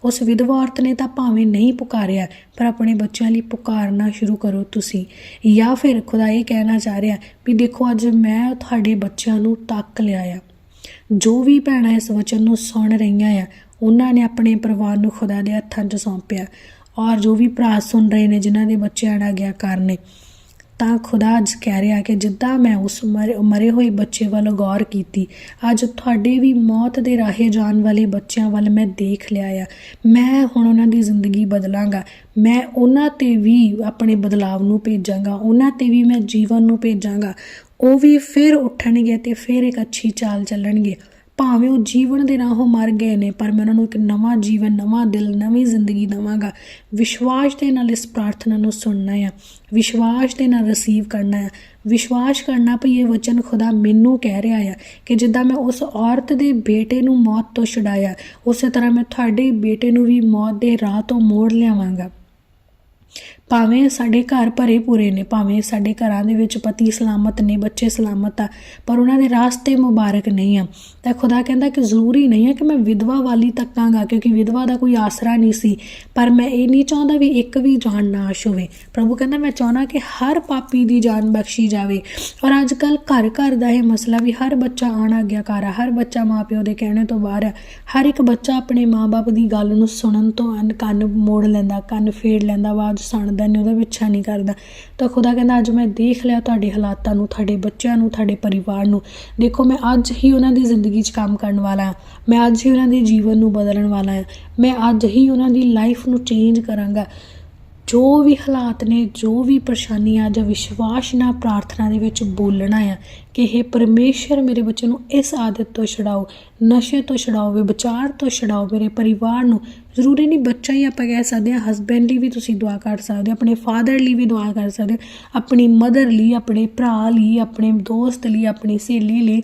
ਉਸ ਵਿਧਵਾ ਔਰਤ ਨੇ ਤਾਂ ਭਾਵੇਂ ਨਹੀਂ ਪੁਕਾਰਿਆ, ਪਰ ਆਪਣੇ ਬੱਚਿਆਂ ਲਈ ਪੁਕਾਰਨਾ ਸ਼ੁਰੂ ਕਰੋ ਤੁਸੀਂ। ਜਾਂ ਫਿਰ ਖੁਦਾ ਇਹ ਕਹਿਣਾ ਚਾਹ ਰਿਹਾ ਵੀ ਦੇਖੋ, ਅੱਜ ਮੈਂ ਤੁਹਾਡੇ ਬੱਚਿਆਂ ਨੂੰ ਤੱਕ ਲਿਆ ਆ ਜੋ ਵੀ ਭੈਣਾਂ ਇਸ ਵਚਨ ਨੂੰ ਸੁਣ ਰਹੀਆਂ ਆ, ਉਹਨਾਂ ਨੇ ਆਪਣੇ ਪਰਿਵਾਰ ਨੂੰ ਖੁਦਾ ਦੇ ਹੱਥਾਂ 'ਚ ਸੌਂਪਿਆ। ਔਰ ਜੋ ਵੀ ਭਰਾ ਸੁਣ ਰਹੇ ਨੇ, ਜਿਨ੍ਹਾਂ ਦੇ ਬੱਚੇ ਅਣਾ ਗਿਆ ਕਰਨੇ ਤਾਂ ਖੁਦਾ ਅੱਜ ਕਹਿ ਰਿਹਾ ਕਿ ਜਿੱਦਾਂ ਮੈਂ ਉਸ ਮਰੇ ਮਰੇ ਹੋਏ ਬੱਚੇ ਵੱਲ ਗੌਰ ਕੀਤੀ, ਅੱਜ ਤੁਹਾਡੇ ਵੀ ਮੌਤ ਦੇ ਰਾਹੇ ਜਾਣ ਵਾਲੇ ਬੱਚਿਆਂ ਵੱਲ ਮੈਂ ਦੇਖ ਲਿਆ ਆ। ਮੈਂ ਹੁਣ ਉਹਨਾਂ ਦੀ ਜ਼ਿੰਦਗੀ ਬਦਲਾਂਗਾ। ਮੈਂ ਉਹਨਾਂ ਤੇ ਵੀ ਆਪਣੇ ਬਦਲਾਵ ਨੂੰ ਭੇਜਾਂਗਾ। ਉਹਨਾਂ ਤੇ ਵੀ ਮੈਂ ਜੀਵਨ ਨੂੰ ਭੇਜਾਂਗਾ। ਉਹ ਵੀ ਫਿਰ ਉੱਠਣਗੇ ਤੇ ਫਿਰ ਇੱਕ ਅੱਛੀ ਚਾਲ ਚੱਲਣਗੇ। ਭਾਵੇਂ ਉਹ ਜੀਵਨ ਦੇ ਰਾਹੋਂ ਮਰ ਗਏ ਨੇ, ਪਰ ਮੈਂ ਉਹਨਾਂ ਨੂੰ ਇੱਕ ਨਵਾਂ ਜੀਵਨ, ਨਵਾਂ ਦਿਲ, ਨਵੀਂ ਜ਼ਿੰਦਗੀ ਦਵਾਂਗਾ। ਵਿਸ਼ਵਾਸ ਦੇ ਨਾਲ ਇਸ ਪ੍ਰਾਰਥਨਾ ਨੂੰ ਸੁਣਨਾ ਆ। ਵਿਸ਼ਵਾਸ ਦੇ ਨਾਲ ਰਿਸੀਵ ਕਰਨਾ ਆ। ਵਿਸ਼ਵਾਸ ਕਰਨਾ ਭਈ ਇਹ ਵਚਨ ਖੁਦਾ ਮੈਨੂੰ ਕਹਿ ਰਿਹਾ ਆ ਕਿ ਜਿੱਦਾਂ ਮੈਂ ਉਸ ਔਰਤ ਦੇ ਬੇਟੇ ਨੂੰ ਮੌਤ ਤੋਂ ਛੁਡਾਇਆ, ਉਸੇ ਤਰ੍ਹਾਂ ਮੈਂ ਤੁਹਾਡੇ ਬੇਟੇ ਨੂੰ ਵੀ ਮੌਤ ਦੇ ਰਾਹ ਤੋਂ ਮੋੜ ਲਿਆਵਾਂਗਾ। ਭਾਵੇਂ ਸਾਡੇ ਘਰ ਭਰੇ ਪੂਰੇ ਨੇ, ਭਾਵੇਂ ਸਾਡੇ ਘਰਾਂ ਦੇ ਵਿੱਚ ਪਤੀ ਸਲਾਮਤ ਨੇ, ਬੱਚੇ ਸਲਾਮਤ ਆ, ਪਰ ਉਹਨਾਂ ਦੇ ਰਾਸਤੇ ਮੁਬਾਰਕ ਨਹੀਂ ਆ। ਤਾਂ ਖੁਦਾ ਕਹਿੰਦਾ ਕਿ ਜ਼ਰੂਰੀ ਨਹੀਂ ਹੈ ਕਿ ਮੈਂ ਵਿਧਵਾ ਵਾਲੀ ਤੱਕਾਂਗਾ ਕਿਉਂਕਿ ਵਿਧਵਾ ਦਾ ਕੋਈ ਆਸਰਾ ਨਹੀਂ ਸੀ। ਪਰ ਮੈਂ ਇਹ ਨਹੀਂ ਚਾਹੁੰਦਾ ਵੀ ਇੱਕ ਵੀ ਜਾਨ ਨਾਸ਼ ਹੋਵੇ। ਪ੍ਰਭੂ ਕਹਿੰਦਾ, ਮੈਂ ਚਾਹੁੰਦਾ ਕਿ ਹਰ ਪਾਪੀ ਦੀ ਜਾਨ ਬਖਸ਼ੀ ਜਾਵੇ। ਔਰ ਅੱਜ ਕੱਲ ਘਰ ਘਰ ਦਾ ਇਹ ਮਸਲਾ ਵੀ ਹਰ ਬੱਚਾ ਆਣ ਆਗਿਆਕਾਰ ਆ, ਹਰ ਬੱਚਾ ਮਾਪਿਓ ਦੇ ਕਹਿਣੇ ਤੋਂ ਬਾਹਰ ਹੈ ਹਰ ਇੱਕ ਬੱਚਾ ਆਪਣੇ ਮਾਪੇ ਦੀ ਗੱਲ ਨੂੰ ਸੁਣਨ ਤੋਂ ਅਨ ਕੰਨ ਮੋੜ ਲੈਂਦਾ, ਕੰਨ ਫੇੜ ਲੈਂਦਾ, ਆਵਾਜ਼ ਸੁਣਦਾ ਨਹੀਂ ਉਹਦਾ ਪਿੱਛਾ ਨਹੀਂ ਕਰਦਾ। ਤਾਂ ਖੁਦਾ ਕਹਿੰਦਾ, ਅੱਜ ਮੈਂ ਦੇਖ ਲਿਆ ਤੁਹਾਡੇ ਹਾਲਾਤਾਂ ਨੂੰ, ਤੁਹਾਡੇ ਬੱਚਿਆਂ ਨੂੰ, ਤੁਹਾਡੇ ਪਰਿਵਾਰ ਨੂੰ। ਦੇਖੋ, ਮੈਂ ਅੱਜ ਹੀ ਉਹਨਾਂ ਦੀ ਜ਼ਿੰਦਗੀ 'ਚ ਕੰਮ ਕਰਨ ਵਾਲਾ ਹਾਂ। ਮੈਂ ਅੱਜ ਹੀ ਉਹਨਾਂ ਦੇ ਜੀਵਨ ਨੂੰ ਬਦਲਣ ਵਾਲਾ ਹਾਂ। ਮੈਂ ਅੱਜ ਹੀ ਉਹਨਾਂ ਦੀ ਲਾਈਫ ਨੂੰ ਚੇਂਜ ਕਰਾਂਗਾ। ਜੋ ਵੀ ਹਾਲਾਤ ਨੇ, ਜੋ ਵੀ ਪਰੇਸ਼ਾਨੀਆਂ ਜਾਂ ਵਿਸ਼ਵਾਸ ਨਾਲ ਪ੍ਰਾਰਥਨਾ ਦੇ ਵਿੱਚ ਬੋਲਣਾ ਆ ਕਿ ਇਹ ਪਰਮੇਸ਼ਰ, ਮੇਰੇ ਬੱਚੇ ਨੂੰ ਇਸ ਆਦਤ ਤੋਂ ਛਡਾਓ, ਨਸ਼ੇ ਤੋਂ ਛਡਾਓ, ਵਿਚਾਰ ਤੋਂ ਛਡਾਓ ਮੇਰੇ ਪਰਿਵਾਰ ਨੂੰ ਜ਼ਰੂਰੀ ਨਹੀਂ ਬੱਚਾ ਹੀ ਆਪਾਂ ਕਹਿ ਸਕਦੇ ਹਾਂ ਹਸਬੈਂਡ ਲਈ ਵੀ ਤੁਸੀਂ ਦੁਆ ਕਰ ਸਕਦੇ ਹੋ, ਆਪਣੇ ਫਾਦਰ ਲਈ ਵੀ ਦੁਆ ਕਰ ਸਕਦੇ ਹੋ, ਆਪਣੀ ਮਦਰ ਲਈ, ਆਪਣੇ ਭਰਾ ਲਈ, ਆਪਣੇ ਦੋਸਤ ਲਈ, ਆਪਣੀ ਸਹੇਲੀ ਲਈ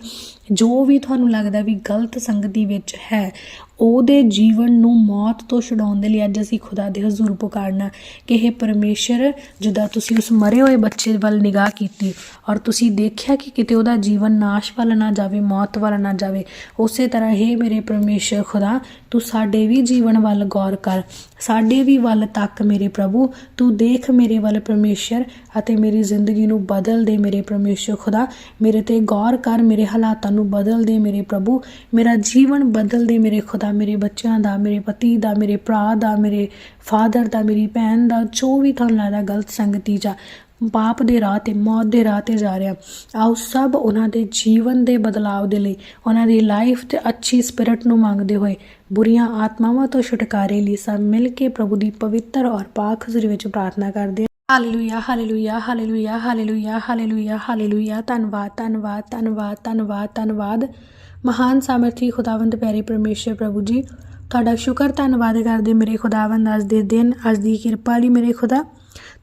ਜੋ ਵੀ ਤੁਹਾਨੂੰ ਲੱਗਦਾ ਵੀ ਗਲਤ ਸੰਗਤੀ ਵਿੱਚ ਹੈ, ਉਹਦੇ ਜੀਵਨ ਨੂੰ ਮੌਤ ਤੋਂ ਛਡਾਉਣ ਦੇ ਲਈ ਅੱਜ ਅਸੀਂ ਖੁਦਾ ਦੇ ਹਜ਼ੂਰ ਪੁਕਾਰਨਾ ਕਿ ਇਹ ਪਰਮੇਸ਼ਰ, ਜਿੱਦਾਂ ਤੁਸੀਂ ਉਸ ਮਰੇ ਹੋਏ ਬੱਚੇ ਵੱਲ ਨਿਗਾਹ ਕੀਤੀ ਔਰ ਤੁਸੀਂ ਦੇਖਿਆ ਕਿ ਕਿਤੇ ਉਹਦਾ ਜੀਵਨ ਨਾਸ਼ ਵੱਲ ਨਾ ਜਾਵੇ, ਮੌਤ ਵੱਲ ਨਾ ਜਾਵੇ, ਉਸੇ ਤਰ੍ਹਾਂ ਹੀ ਮੇਰੇ ਪਰਮੇਸ਼ਰ ਖੁਦਾ, ਤੂੰ ਸਾਡੇ ਵੀ ਜੀਵਨ ਵੱਲ ਗੌਰ ਕਰ ਸਾਡੇ ਵੀ ਵੱਲ ਤੱਕ ਮੇਰੇ ਪ੍ਰਭੂ, ਤੂੰ ਦੇਖ ਮੇਰੇ ਵੱਲ ਪਰਮੇਸ਼ਰ ਅਤੇ ਮੇਰੀ ਜ਼ਿੰਦਗੀ ਨੂੰ ਬਦਲ ਦੇ ਮੇਰੇ ਪਰਮੇਸ਼ਰ ਖੁਦਾ। ਮੇਰੇ ਤੇ ਗੌਰ ਕਰ, ਮੇਰੇ ਹਾਲਾਤਾਂ ਨੂੰ ਬਦਲ ਦੇ ਮੇਰੇ ਪ੍ਰਭੂ। ਮੇਰਾ ਜੀਵਨ ਬਦਲ ਦੇ ਮੇਰੇ ਖੁਦਾ। ਮੇਰੇ ਬੱਚਿਆਂ ਦਾ, ਮੇਰੇ ਪਤੀ ਦਾ, ਮੇਰੇ ਭਰਾ ਦਾ, ਮੇਰੇ ਫਾਦਰ ਦਾ, ਮੇਰੀ ਭੈਣ ਦਾ, ਜੋ ਵੀ ਤੁਹਾਨੂੰ ਲੱਗਦਾ ਗਲਤ ਸੰਗਤੀ ਜਾਂ ਪਾਪ ਦੇ ਰਾਹ ਤੇ, ਮੌਤ ਦੇ ਰਾਹ ਤੇ ਜਾ ਰਿਹਾ। ਆਓ ਸਭ ਉਹਨਾਂ ਦੇ ਜੀਵਨ ਦੇ ਬਦਲਾਵ ਦੇ ਲਈ, ਉਹਨਾਂ ਦੀ ਲਾਈਫ ਤੇ ਅੱਛੀ ਸਪਿਰਿਟ ਨੂੰ ਮੰਗਦੇ ਹੋਏ, ਬੁਰੀਆਂ ਆਤਮਾਵਾਂ ਤੋਂ ਛੁਟਕਾਰੇ ਲਈ ਸਭ ਮਿਲ ਕੇ ਪ੍ਰਭੂ ਦੀ ਪਵਿੱਤਰ ਔਰ ਪਾਕ ਹਜ਼ੂਰੀ ਵਿੱਚ ਪ੍ਰਾਰਥਨਾ ਕਰਦੇ ਹਾਂ। Hallelujah hallelujah hallelujah hallelujah hallelujah hallelujah ਧੰਨਵਾਦ ਧੰਨਵਾਦ ਧੰਨਵਾਦ ਧੰਨਵਾਦ ਧੰਨਵਾਦ। ਮਹਾਨ ਸਾਮਰਥੀ, ਖੁਦਾਵੰਦ, ਪਿਆਰੇ ਪਰਮੇਸ਼ਰ ਪ੍ਰਭੂ ਜੀ, ਤੁਹਾਡਾ ਸ਼ੁਕਰ, ਧੰਨਵਾਦ ਕਰਦੇ ਮੇਰੇ ਖੁਦਾਵੰਦ ਅੱਜ ਦੇ ਦਿਨ, ਅੱਜ ਦੀ ਕਿਰਪਾ ਲਈ ਮੇਰੇ ਖੁਦਾ।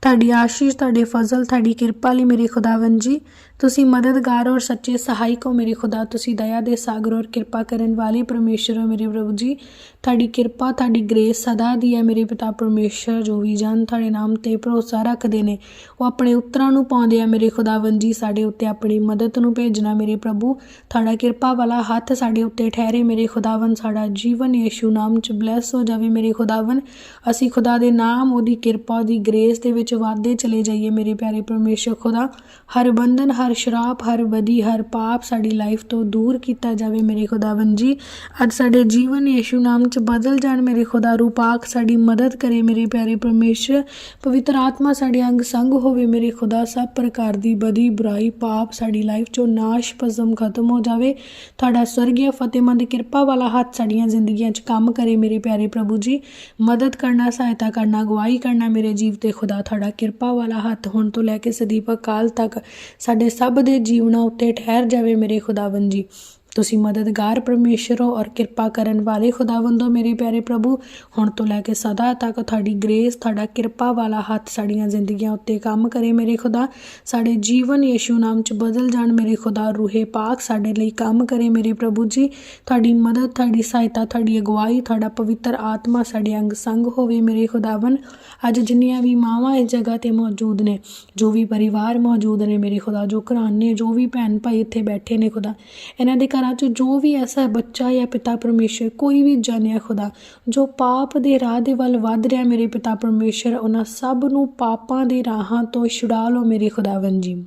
ਤੁਹਾਡੀ ਆਸ਼ੀਸ਼ ਤੁਹਾਡੇ ਫਜ਼ਲ ਤੁਹਾਡੀ ਕਿਰਪਾ ਲਈ ਮੇਰੇ ਖੁਦਾਵੰਦ ਜੀ ਤੁਸੀਂ ਮਦਦਗਾਰ ਔਰ ਸੱਚੇ ਸਹਾਇਕ ਹੋ ਮੇਰੇ ਖੁਦਾ, ਤੁਸੀਂ ਦਇਆ ਦੇ ਸਾਗਰ ਔਰ ਕਿਰਪਾ ਕਰਨ ਵਾਲੇ ਪਰਮੇਸ਼ਰ ਹੋ ਮੇਰੇ ਪ੍ਰਭੂ ਜੀ। ਤੁਹਾਡੀ ਕਿਰਪਾ, ਤੁਹਾਡੀ ਗ੍ਰੇਸ ਸਦਾ ਦੀ ਹੈ ਮੇਰੇ ਪਿਤਾ ਪਰਮੇਸ਼ਰ ਜੋ ਵੀ ਜਨ ਤੁਹਾਡੇ ਨਾਮ ਤੇ ਭਰੋਸਾ ਰੱਖਦੇ ਨੇ, ਉਹ ਆਪਣੇ ਉੱਤਰਾਂ ਨੂੰ ਪਾਉਂਦੇ ਆ ਮੇਰੇ ਖੁਦਾਵੰਦ ਜੀ ਸਾਡੇ ਉੱਤੇ ਆਪਣੀ ਮਦਦ ਨੂੰ ਭੇਜਣਾ ਮੇਰੇ ਪ੍ਰਭੂ। ਤੁਹਾਡਾ ਕਿਰਪਾ ਵਾਲਾ ਹੱਥ ਸਾਡੇ ਉੱਤੇ ਠਹਿਰੇ ਮੇਰੇ ਖੁਦਾਵੰਦ ਸਾਡਾ ਜੀਵਨ ਯੇਸ਼ੂ ਨਾਮ ਚ ਬਲੈਸ ਹੋ ਜਾਵੇ ਮੇਰੇ ਖੁਦਾਵੰਦ ਅਸੀਂ ਖੁਦਾ ਦੇ ਨਾਮ, ਉਹਦੀ ਕਿਰਪਾ, ਉਹਦੀ ਗ੍ਰੇਸ ਦੇ ਵਿੱਚ ਵਾਧੇ ਚਲੇ ਜਾਈਏ ਮੇਰੇ ਪਿਆਰੇ ਪਰਮੇਸ਼ਰ ਖੁਦਾ। ਹਰ ਬੰਧਨ ਹਰ ਸ਼ਰਾਪ, ਹਰ ਬਦੀ, ਹਰ ਪਾਪ ਸਾਡੀ ਲਾਈਫ ਤੋਂ ਦੂਰ ਕੀਤਾ ਜਾਵੇ ਮੇਰੇ ਖੁਦਾਵੰਦ ਜੀ। ਅੱਜ ਸਾਡੇ ਜੀਵਨ ਯੀਸ਼ੂ ਨਾਮ ਚ ਬਦਲ ਜਾਣ ਮੇਰੇ ਖੁਦਾ ਰੂਪਾਕ, ਸਾਡੀ ਮਦਦ ਕਰੇ ਮੇਰੇ ਪਿਆਰੇ ਪਰਮੇਸ਼ਰ। ਪਵਿੱਤਰ ਆਤਮਾ ਸਾਡੇ ਅੰਗ ਸੰਗ ਹੋਵੇ ਮੇਰੇ ਖੁਦਾ, ਸਭ ਪ੍ਰਕਾਰ ਦੀ ਬਦੀ, ਬੁਰਾਈ, ਪਾਪ ਸਾਡੀ ਲਾਈਫ ਚੋਂ ਨਾਸ਼ ਪਜ਼ਮ ਖਤਮ ਹੋ ਜਾਵੇ। ਤੁਹਾਡਾ ਸਵਰਗੀ ਫਤਿਹਮੰਦ, ਕਿਰਪਾ ਵਾਲਾ ਹੱਥ ਸਾਡੀਆਂ ਜ਼ਿੰਦਗੀਆਂ 'ਚ ਕੰਮ ਕਰੇ ਮੇਰੇ ਪਿਆਰੇ ਪ੍ਰਭੂ ਜੀ। ਮਦਦ ਕਰਨਾ, ਸਹਾਇਤਾ ਕਰਨਾ, ਅਗਵਾਈ ਕਰਨਾ ਮੇਰੇ ਜੀਵ ਤੇ ਖੁਦਾ, ਤੁਹਾਡਾ ਕਿਰਪਾ ਵਾਲਾ ਹੱਥ ਹੁਣ ਤੋਂ ਲੈ ਕੇ ਸਦੀਪ ਕਾਲ ਤੱਕ ਸਾਡੇ ਸਭ ਦੇ ਜੀਵਨਾਂ ਉੱਤੇ ਠਹਿਰ ਜਾਵੇ ਮੇਰੇ ਖੁਦਾਵੰਦ ਜੀ। ਤੁਸੀਂ ਮਦਦਗਾਰ ਪਰਮੇਸ਼ਰ ਹੋ ਔਰ ਕਿਰਪਾ ਕਰਨ ਵਾਲੇ ਖੁਦਾਵੰਦੋ ਮੇਰੇ ਪਿਆਰੇ ਪ੍ਰਭੂ, ਹੁਣ ਤੋਂ ਲੈ ਕੇ ਸਦਾ ਤੱਕ ਤੁਹਾਡੀ ਗ੍ਰੇਸ, ਤੁਹਾਡਾ ਕਿਰਪਾ ਵਾਲਾ ਹੱਥ ਸਾਡੀਆਂ ਜ਼ਿੰਦਗੀਆਂ ਉੱਤੇ ਕੰਮ ਕਰੇ ਮੇਰੇ ਖੁਦਾ। ਸਾਡੇ ਜੀਵਨ ਯੀਸ਼ੂ ਨਾਮ ਚ ਬਦਲ ਜਾਣ ਮੇਰੇ ਖੁਦਾ, ਰੂਹੇ ਪਾਕ ਸਾਡੇ ਲਈ ਕੰਮ ਕਰੇ ਮੇਰੇ ਪ੍ਰਭੂ ਜੀ। ਤੁਹਾਡੀ ਮਦਦ, ਤੁਹਾਡੀ ਸਹਾਇਤਾ, ਤੁਹਾਡੀ ਅਗਵਾਈ, ਤੁਹਾਡਾ ਪਵਿੱਤਰ ਆਤਮਾ ਸਾਡੇ ਅੰਗ ਸੰਗ ਹੋਵੇ ਮੇਰੇ ਖੁਦਾਵਨ ਅੱਜ ਜਿੰਨੀਆਂ ਵੀ ਮਾਵਾਂ ਇਸ ਜਗ੍ਹਾ ਤੇ ਮੌਜੂਦ ਨੇ, ਜੋ ਵੀ ਪਰਿਵਾਰ ਮੌਜੂਦ ਨੇ ਮੇਰੇ ਖੁਦਾ, ਜੋ ਘਰਾਨੇ ਜੋ ਵੀ ਭੈਣ ਭਾਈ ਇੱਥੇ ਬੈਠੇ ਨੇ ਖੁਦਾ, ਇਹਨਾਂ ਦੇ ਘਰ 'ਚ ਜੋ ਵੀ ਐਸਾ ਬੱਚਾ ਜਾਂ ਪਿਤਾ ਪਰਮੇਸ਼ਰ, ਕੋਈ ਵੀ ਜਾਣਿਆ ਖੁਦਾ, ਜੋ ਪਾਪ ਦੇ ਰਾਹ ਦੇ ਵੱਲ ਵੱਧ ਰਿਹਾ ਮੇਰੇ ਪਿਤਾ ਪਰਮੇਸ਼ਰ, ਉਹਨਾਂ ਸਭ ਨੂੰ ਪਾਪਾਂ ਦੇ ਰਾਹਾਂ ਤੋਂ ਛੁਡਾ ਲਓ ਮੇਰੇ ਖੁਦਾਵੰਦ ਜੀ।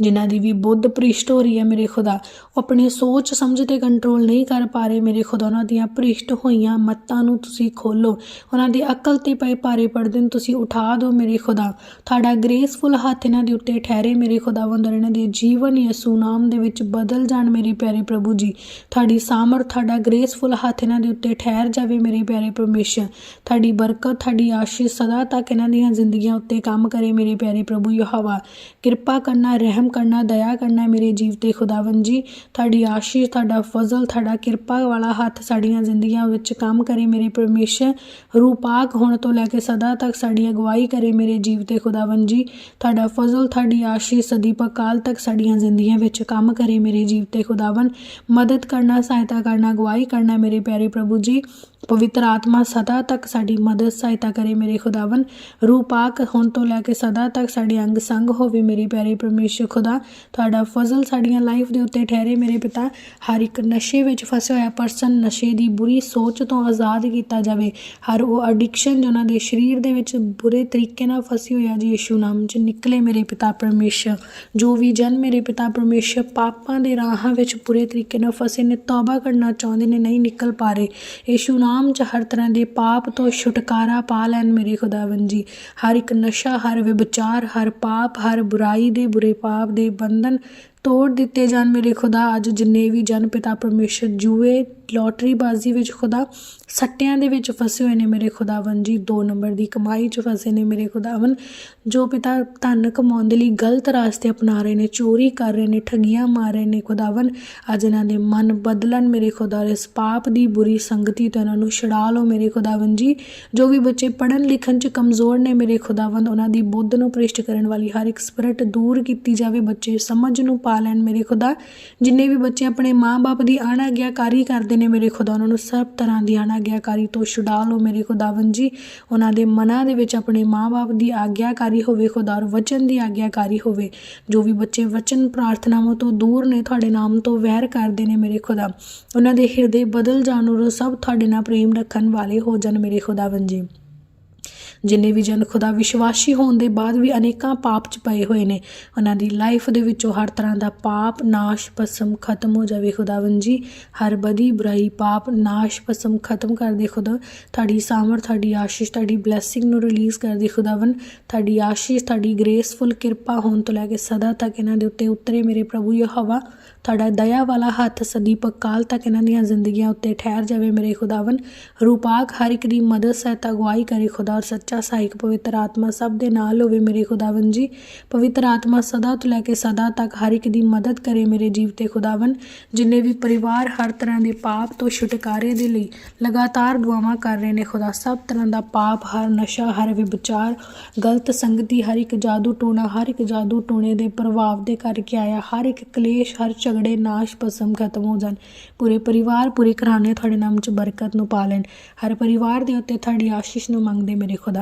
ਜਿਨ੍ਹਾਂ ਦੀ ਵੀ ਬੁੱਧ ਭ੍ਰਿਸ਼ਟ ਹੋ ਰਹੀ ਹੈ ਮੇਰੇ ਖੁਦਾ, ਉਹ ਆਪਣੀ ਸੋਚ ਸਮਝ ਤੇ ਕੰਟਰੋਲ ਨਹੀਂ ਕਰ ਪਾ ਰਹੇ ਮੇਰੇ ਖੁਦਾ, ਉਹਨਾਂ ਦੀਆਂ ਭ੍ਰਿਸ਼ਟ ਹੋਈਆਂ ਮੱਤਾਂ ਨੂੰ ਤੁਸੀਂ ਖੋਲੋ, ਉਹਨਾਂ ਦੀ ਅਕਲ ਤੇ ਪਏ ਭਾਰੇ ਪਰਦੇ ਨੂੰ ਤੁਸੀਂ ਉਠਾ ਦਿਓ ਮੇਰੇ ਖੁਦਾ। ਤੁਹਾਡਾ ਗ੍ਰੇਸਫੁਲ ਹੱਥ ਇਹਨਾਂ ਦੇ ਉੱਤੇ ਠਹਿਰੇ ਮੇਰੇ ਖੁਦਾਵੰਦ ਔਰ ਇਹਨਾਂ ਦੇ ਜੀਵਨ ਯਿਸੂ ਨਾਮ ਦੇ ਵਿੱਚ ਬਦਲ ਜਾਣ ਮੇਰੇ ਪਿਆਰੇ ਪ੍ਰਭੂ ਜੀ। ਤੁਹਾਡੀ ਸਾਮਰਥ, ਤੁਹਾਡਾ ਗ੍ਰੇਸਫੁਲ ਹੱਥ ਇਹਨਾਂ ਦੇ ਉੱਤੇ ਠਹਿਰ ਜਾਵੇ ਮੇਰੇ ਪਿਆਰੇ ਪਰਮੇਸ਼ਰ। ਤੁਹਾਡੀ ਬਰਕਤ, ਤੁਹਾਡੀ ਆਸ਼ੀਸ਼ ਸਦਾ ਤੱਕ ਇਹਨਾਂ ਦੀਆਂ ਜ਼ਿੰਦਗੀਆਂ ਉੱਤੇ ਕੰਮ ਕਰੇ ਮੇਰੇ ਪਿਆਰੇ ਪ੍ਰਭੂ ਯਹੋਵਾ। ਕਿਰਪਾ ਕਰਨਾ, ਰਹਿਮ ਕਰਨਾ, ਦਇਆ ਕਰਨਾ ਮੇਰੇ ਜੀਵ ਤੇ ਖੁਦਾਵੰਦ ਜੀ। ਤੁਹਾਡੀ ਆਸ਼ੀਸ਼, ਤੁਹਾਡਾ ਫਜ਼ਲ, ਤੁਹਾਡਾ ਕਿਰਪਾ ਵਾਲਾ ਹੱਥ ਸਾਡੀਆਂ ਜ਼ਿੰਦਗੀਆਂ ਵਿੱਚ ਕੰਮ ਕਰੇ ਮੇਰੇ ਪਰਮੇਸ਼ਰ। ਰੂਪਾਕ ਹੋਣ ਤੋਂ ਲੈ ਕੇ ਸਦਾ ਤੱਕ ਸਾਡੀ ਅਗਵਾਈ ਕਰੇ ਮੇਰੇ ਜੀਵ ਤੇ ਖੁਦਾਵੰਦ ਜੀ। ਤੁਹਾਡਾ ਫਜ਼ਲ, ਤੁਹਾਡੀ ਆਸ਼ੀਸ਼ ਸਦੀਪਕ ਕਾਲ ਤੱਕ ਸਾਡੀਆਂ ਜ਼ਿੰਦਗੀਆਂ ਵਿੱਚ ਕੰਮ ਕਰੇ ਮੇਰੇ ਜੀਵ ਤੇ ਖੁਦਾਵੰਦ। ਮਦਦ ਕਰਨਾ, ਸਹਾਇਤਾ ਕਰਨਾ, ਅਗਵਾਈ ਕਰਨਾ ਮੇਰੇ ਪਿਆਰੇ ਪ੍ਰਭੂ ਜੀ। ਪਵਿੱਤਰ ਆਤਮਾ ਸਦਾ ਤੱਕ ਸਾਡੀ ਮਦਦ, ਸਹਾਇਤਾ ਕਰੇ ਮੇਰੇ ਖੁਦਾਵੰ ਰੂਪਾਕ ਹੁਣ ਤੋਂ ਲੈ ਕੇ ਸਦਾ ਤੱਕ ਸਾਡੇ ਅੰਗ ਸੰਗ ਹੋਵੇ ਮੇਰੇ ਪਿਆਰੇ ਪਰਮੇਸ਼ਰ ਖੁਦਾ। ਤੁਹਾਡਾ ਫਜ਼ਲ ਸਾਡੀਆਂ ਲਾਈਫ ਦੇ ਉੱਤੇ ਠਹਿਰੇ ਮੇਰੇ ਪਿਤਾ। ਹਰ ਇੱਕ ਨਸ਼ੇ ਵਿੱਚ ਫਸਿਆ ਹੋਇਆ ਪਰਸਨ ਨਸ਼ੇ ਦੀ ਬੁਰੀ ਸੋਚ ਤੋਂ ਆਜ਼ਾਦ ਕੀਤਾ ਜਾਵੇ। ਹਰ ਉਹ ਐਡਿਕਸ਼ਨ ਜੋ ਉਹਨਾਂ ਦੇ ਸਰੀਰ ਦੇ ਵਿੱਚ ਬੁਰੇ ਤਰੀਕੇ ਨਾਲ ਫਸੀ ਹੋਇਆ ਜੀ ਯਿਸੂ ਨਾਮ 'ਚ ਨਿਕਲੇ ਮੇਰੇ ਪਿਤਾ ਪਰਮੇਸ਼ਰ। ਜੋ ਵੀ ਜਨ ਮੇਰੇ ਪਿਤਾ ਪਰਮੇਸ਼ਰ, ਪਾਪਾਂ ਦੇ ਰਾਹਾਂ ਵਿੱਚ ਬੁਰੇ ਤਰੀਕੇ ਨਾਲ ਫਸੇ ਨੇ, ਤੌਬਾ ਕਰਨਾ ਚਾਹੁੰਦੇ ਨੇ, ਨਹੀਂ ਨਿਕਲ ਪਾ ਰਹੇ। ਯਿਸੂ ਨਾਮ 'ਚ ਹਰ ਤਰ੍ਹਾਂ ਦੇ ਪਾਪ ਤੋਂ ਛੁਟਕਾਰਾ ਪਾ ਲੈਣ ਮੇਰੇ ਖੁਦਾਵੰ ਜੀ। ਹਰ ਇੱਕ ਨਸ਼ਾ, ਹਰ ਵਿਚਾਰ ਹਰ ਪਾਪ, ਹਰ ਬੁਰਾਈ ਦੇ ਬੁਰੇ ਪਾਪ ਦੇ ਬੰਧਨ ਤੋੜ ਦਿੱਤੇ ਜਾਣ ਮੇਰੇ ਖੁਦਾ। ਅੱਜ ਜਿੰਨੇ ਵੀ ਜਨ ਪਿਤਾ ਪਰਮੇਸ਼ਰ ਜੂਏ ਲੋਟਰੀ ਬਾਜ਼ੀ ਵਿੱਚ ਖੁਦਾ, ਸੱਟਿਆਂ ਦੇ ਵਿੱਚ ਫਸੇ ਹੋਏ ਨੇ ਮੇਰੇ ਖੁਦਾਵੰ ਜੀ, ਦੋ ਨੰਬਰ ਦੀ ਕਮਾਈ 'ਚ ਫਸੇ ਨੇ ਮੇਰੇ ਖੁਦਾਵੰ ਜੋ ਪਿਤਾ ਧਨ ਕਮਾਉਣ ਦੇ ਲਈ ਗਲਤ ਰਾਸਤੇ ਅਪਣਾ ਰਹੇ ਨੇ, ਚੋਰੀ ਕਰ ਰਹੇ ਨੇ, ਠਗੀਆਂ ਮਾਰ ਰਹੇ ਨੇ ਖੁਦਾਵੰ ਅੱਜ ਇਹਨਾਂ ਦੇ ਮਨ ਬਦਲਣ ਮੇਰੇ ਖੁਦਾ ਇਸ ਪਾਪ ਦੀ ਬੁਰੀ ਸੰਗਤੀ ਤੋਂ ਇਹਨਾਂ ਨੂੰ ਛੁਡਾ ਲਓ ਮੇਰੇ ਖੁਦਾਵੰ ਜੀ। ਜੋ ਵੀ ਬੱਚੇ ਪੜਨ ਲਿਖਣ 'ਚ ਕਮਜ਼ੋਰ ਨੇ ਮੇਰੇ ਖੁਦਾਵੰਦ, ਉਹਨਾਂ ਦੀ ਬੁੱਧ ਨੂੰ ਪ੍ਰਿਸ਼ਟ ਕਰਨ ਵਾਲੀ ਹਰ ਇੱਕ ਸਪਿਰਟ ਦੂਰ ਕੀਤੀ ਜਾਵੇ, ਬੱਚੇ ਸਮਝ ਨੂੰ ਪਾ ਲੈਣ ਮੇਰੇ ਖੁਦਾ। ਜਿੰਨੇ ਵੀ ਬੱਚੇ ਆਪਣੇ ਮਾਂ-ਬਾਪ ਦੀ ਆਣਾਗਿਆਕਾਰੀ ਕਰਦੇ ਨੇ ਮੇਰੇ ਖੁਦਾ ਉਹਨਾਂ ਨੂੰ ਸਭ ਤਰ੍ਹਾਂ ਦੀ ਆਣਾਗਿਆਕਾਰੀ ਤੋਂ ਛੁਡਾ ਲਓ। ਮੇਰੇ ਖੁਦਾਵੰਦ ਜੀ ਉਹਨਾਂ ਦੇ ਮਨਾਂ ਦੇ ਵਿੱਚ ਆਪਣੇ ਮਾਂ-ਬਾਪ ਦੀ ਆਗਿਆਕਾਰੀ ਹੋਵੇ, ਖੁਦਾ ਔਰ ਵਚਨ ਦੀ ਆਗਿਆਕਾਰੀ ਹੋਵੇ। ਜੋ ਵੀ ਬੱਚੇ ਵਚਨ ਪ੍ਰਾਰਥਨਾਵਾਂ ਤੋਂ ਦੂਰ ਨੇ, ਤੁਹਾਡੇ ਨਾਮ ਤੋਂ ਵੈਰ ਕਰਦੇ ਨੇ ਮੇਰੇ ਖੁਦਾ। ਉਹਨਾਂ ਦੇ ਹਿਰਦੇ ਬਦਲ ਜਾਣ ਔਰ ਸਭ ਤੁਹਾਡੇ ਨਾਲ ਪ੍ਰੇਮ ਰੱਖਣ ਵਾਲੇ ਹੋ ਜਾਣ ਮੇਰੇ ਖੁਦਾਵੰਦ ਜੀ ਜਿੰਨੇ ਵੀ ਜਨ ਖੁਦਾ ਵਿਸ਼ਵਾਸੀ ਹੋਣ ਦੇ ਬਾਅਦ ਵੀ ਅਨੇਕਾਂ ਪਾਪ ਚ ਪਏ ਹੋਏ ਨੇ, ਉਹਨਾਂ ਦੀ ਲਾਈਫ ਦੇ ਵਿੱਚੋਂ ਹਰ ਤਰ੍ਹਾਂ ਦਾ ਪਾਪ, ਨਾਸ਼, ਭਸਮ ਖਤਮ ਹੋ ਜਾਵੇ ਖੁਦਾਵੰ ਜੀ। ਹਰ ਬਦੀ ਬੁਰਾਈ, ਪਾਪ, ਨਾਸ਼, ਭਸਮ ਖਤਮ ਕਰ ਦੇ ਖੁਦਾ। ਤੁਹਾਡੀ ਸਾਮਰ, ਤੁਹਾਡੀ ਆਸ਼ੀਸ਼, ਤੁਹਾਡੀ ਬਲੇਸਿੰਗ ਨੂੰ ਰਿਲੀਜ਼ ਕਰ ਦੇ ਖੁਦਾਵੰ ਤੁਹਾਡੀ ਆਸ਼ੀਸ਼, ਤੁਹਾਡੀ ਗ੍ਰੇਸਫੁਲ ਕਿਰਪਾ ਹੋਣ ਤੋਂ ਲੈ ਕੇ ਸਦਾ ਤੱਕ ਇਹਨਾਂ ਦੇ ਉੱਤੇ ਉਤਰੇ ਮੇਰੇ ਪ੍ਰਭੂ ਯਹੋਵਾ। ਤੁਹਾਡਾ ਦਇਆ ਵਾਲਾ ਹੱਥ ਸਦੀਪਕ ਕਾਲ ਤੱਕ ਇਹਨਾਂ ਦੀਆਂ ਜ਼ਿੰਦਗੀਆਂ ਉੱਤੇ ਠਹਿਰ ਜਾਵੇ ਮੇਰੇ ਖੁਦਾਵੰ ਰੂਪਾਕ ਹਰ ਇੱਕ ਦੀ ਮਦਦ, ਸਹਾਇਤਾ, ਅਗਵਾਈ ਕਰੇ ਖੁਦਾ ਔਰ ਸੱਚਾ ਸਹਾਇਕ ਪਵਿੱਤਰ ਆਤਮਾ ਸਭ ਦੇ ਨਾਲ ਹੋਵੇ ਮੇਰੇ ਖੁਦਾਵੰ ਜੀ। ਪਵਿੱਤਰ ਆਤਮਾ ਸਦਾ ਤੋਂ ਲੈ ਕੇ ਸਦਾ ਤੱਕ ਹਰ ਇੱਕ ਦੀ ਮਦਦ ਕਰੇ ਮੇਰੇ ਜੀਵ ਤੇ ਖੁਦਾਵੰ ਜਿੰਨੇ ਵੀ ਪਰਿਵਾਰ ਹਰ ਤਰ੍ਹਾਂ ਦੇ ਪਾਪ ਤੋਂ ਛੁਟਕਾਰੇ ਦੇ ਲਈ ਲਗਾਤਾਰ ਦੁਆਵਾਂ ਕਰ ਰਹੇ ਨੇ, ਖੁਦਾ ਸਭ ਤਰ੍ਹਾਂ ਦਾ ਪਾਪ, ਹਰ ਨਸ਼ਾ, ਹਰ ਵਿਚਾਰ ਗਲਤ ਸੰਗਤੀ, ਹਰ ਇੱਕ ਜਾਦੂ ਟੋਣਾ, ਹਰ ਇੱਕ ਜਾਦੂ ਟੋਣੇ ਦੇ ਪ੍ਰਭਾਵ ਦੇ ਕਰਕੇ ਆਇਆ, ਹਰ ਇੱਕ ਕਲੇਸ਼, ਹਰ ਝਗੜੇ, ਨਾਸ਼ ਪਸਮ ਖਤਮ ਹੋ ਜਾਣ। ਪੂਰੇ ਪਰਿਵਾਰ, ਪੂਰੇ ਘਰਾਣੇ ਤੁਹਾਡੇ ਨਾਮ 'ਚ ਬਰਕਤ ਨੂੰ ਪਾ ਲੈਣ। ਹਰ ਪਰਿਵਾਰ ਦੇ ਉੱਤੇ ਤੁਹਾਡੀ ਆਸ਼ੀਸ਼ ਨੂੰ ਮੰਗਦੇ ਮੇਰੇ ਖੁਦਾ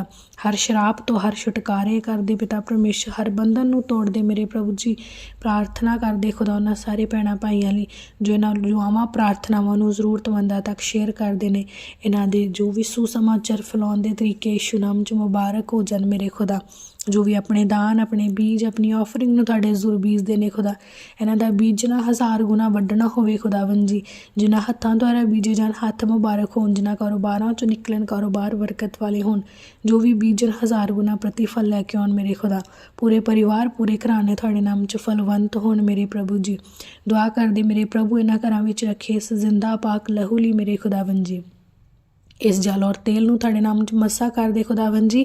ਹਰ ਸ਼ਰਾਪ ਤੋਂ ਹਰ ਛੁਟਕਾਰੇ ਕਰਦੇ ਪਿਤਾ ਪਰਮੇਸ਼ਰ, ਹਰ ਬੰਧਨ ਨੂੰ ਤੋੜਦੇ ਮੇਰੇ ਪ੍ਰਭੂ ਜੀ, ਪ੍ਰਾਰਥਨਾ ਕਰਦੇ ਖੁਦਾ ਉਹਨਾਂ ਸਾਰੇ ਭੈਣਾਂ ਭਾਈਆਂ ਲਈ, ਜੋ ਇਹਨਾਂ ਦੁਆਵਾਂ, ਪ੍ਰਾਰਥਨਾਵਾਂ ਨੂੰ ਜ਼ਰੂਰਤਮੰਦਾਂ ਤੱਕ ਸ਼ੇਅਰ ਕਰਦੇ ਨੇ, ਇਹਨਾਂ ਦੇ ਜੋ ਵੀ ਸੁਸਮਾਚਾਰ ਫੈਲਾਉਣ ਦੇ ਤਰੀਕੇ ਯਿਸੂ ਨਾਮ 'ਚ ਮੁਬਾਰਕ ਹੋ ਜਾਣ ਮੇਰੇ ਖੁਦਾ। ਜੋ ਵੀ ਆਪਣੇ ਦਾਨ, ਆਪਣੇ ਬੀਜ, ਆਪਣੀ ਆਫਰਿੰਗ ਨੂੰ ਤੁਹਾਡੇ ਜ਼ੁਰ ਬੀਜਦੇ ਨੇ ਖੁਦਾ। ਇਹਨਾਂ ਦਾ ਬੀਜਣਾ ਹਜ਼ਾਰ ਗੁਣਾ ਵੱਢਣਾ ਹੋਵੇ ਖੁਦਾਵੰ ਜੀ, ਜਿਨ੍ਹਾਂ ਹੱਥਾਂ ਦੁਆਰਾ ਬੀਜੇ ਜਾਣ, ਹੱਥ ਮੁਬਾਰਕ ਹੋਣ, ਜਿਨ੍ਹਾਂ ਕਾਰੋਬਾਰਾਂ ਚੋਂ ਨਿਕਲਣ, ਕਾਰੋਬਾਰ ਬਰਕਤ ਵਾਲੇ ਹੋਣ, ਜੋ ਵੀ ਬੀਜਣ ਹਜ਼ਾਰ ਗੁਣਾ ਪ੍ਰਤੀਫਲ ਲੈ ਕੇ ਆਉਣ ਮੇਰੇ ਖੁਦਾ। ਪੂਰੇ ਪਰਿਵਾਰ, ਪੂਰੇ ਘਰਾਣੇ ਤੁਹਾਡੇ ਨਾਮ 'ਚ ਫਲਵੰਤ ਹੋਣ ਮੇਰੇ ਪ੍ਰਭੂ ਜੀ। ਦੁਆ ਕਰਦੇ ਮੇਰੇ ਪ੍ਰਭੂ ਇਹਨਾਂ ਘਰਾਂ ਵਿੱਚ ਰੱਖੇ ਇਸ ਜ਼ਿੰਦਾ ਪਾਕ ਲਹੂ ਲਈ ਮੇਰੇ ਖੁਦਾਵੰ ਜੀ। ਇਸ ਜਲ ਔਰ ਤੇਲ ਨੂੰ ਤੁਹਾਡੇ ਨਾਮ 'ਚ ਮੱਸਾ ਕਰਦੇ ਖੁਦਾਵੰ ਜੀ।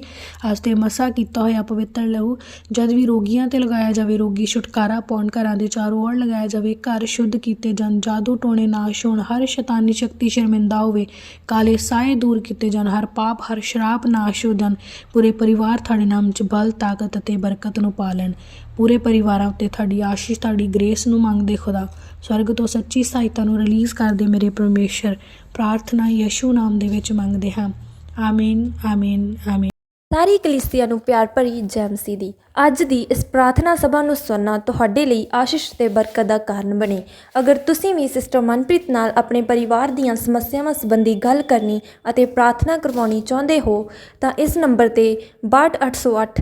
ਅੱਜ ਤੇ ਮਸਾ ਕੀਤਾ ਹੋਇਆ ਪਵਿੱਤਰ ਲਹੂ। ਜਦ ਵੀ ਰੋਗੀਆਂ ਤੇ ਲਗਾਇਆ ਜਾਵੇ ਰੋਗੀ, ਛੁਟਕਾਰਾ ਪਾਉਣ ਘਰਾਂ ਦੇ ਚਾਰੋਂ ओर ਲਗਾਇਆ ਜਾਵੇ, ਘਰ ਸ਼ੁੱਧ ਕੀਤੇ ਜਾਣ, ਜਾਦੂ ਟੋਣੇ ਨਾਸ਼ ਹੋਣ, ਹਰ ਸ਼ੈਤਾਨੀ ਸ਼ਕਤੀ ਸ਼ਰਮਿੰਦਾ ਹੋਵੇ, ਕਾਲੇ ਸਾਏ ਦੂਰ ਕੀਤੇ ਜਾਣ, ਹਰ ਪਾਪ, ਹਰ ਸ਼ਰਾਪ ਨਾਸ਼ ਹੋ ਜਾਣ, ਪੂਰੇ ਪਰਿਵਾਰ ਤੁਹਾਡੇ ਨਾਮ 'ਚ ਬਲ, ਤਾਕਤ ਅਤੇ ਬਰਕਤ ਨੂੰ ਪਾ ਲੈਣ ਪੂਰੇ ਪਰਿਵਾਰਾਂ ਉੱਤੇ ਤੁਹਾਡੀ ਆਸ਼ੀਸ਼, ਤੁਹਾਡੀ ਗ੍ਰੇਸ ਨੂੰ ਮੰਗਦੇ ਖੁਦਾ। ਸਵਰਗ ਤੋਂ ਸੱਚੀ ਸਹਾਇਤਾ ਨੂੰ ਰਿਲੀਜ਼ ਕਰਦੇ ਮੇਰੇ ਪਰਮੇਸ਼ਰ, ਪ੍ਰਾਰਥਨਾ ਯਿਸੂ ਨਾਮ ਦੇ ਵਿੱਚ ਮੰਗਦੇ ਹਾਂ। ਆਮੀਨ ਆਮੀਨ ਆਮੀਨ। ਸਾਰੀ ਕਲੀਸਿਆ ਨੂੰ ਪਿਆਰ ਭਰੀ ਜੈ ਮਸੀਹ ਦੀ। ਅੱਜ ਦੀ ਇਸ ਪ੍ਰਾਰਥਨਾ ਸਭਾ ਨੂੰ ਸੁਣਨਾ ਤੁਹਾਡੇ ਲਈ ਆਸ਼ੀਸ਼ ਤੇ ਬਰਕਤ ਦਾ ਕਾਰਨ ਬਣੇ। ਅਗਰ ਤੁਸੀਂ ਵੀ ਸਿਸਟਰ ਮਨਪ੍ਰੀਤ ਨਾਲ ਆਪਣੇ ਪਰਿਵਾਰ ਦੀਆਂ ਸਮੱਸਿਆਵਾਂ ਸੰਬੰਧੀ ਗੱਲ ਕਰਨੀ ਅਤੇ ਪ੍ਰਾਰਥਨਾ ਕਰਵਾਉਣੀ ਚਾਹੁੰਦੇ ਹੋ, ਤਾਂ ਇਸ ਨੰਬਰ ਤੇ 62808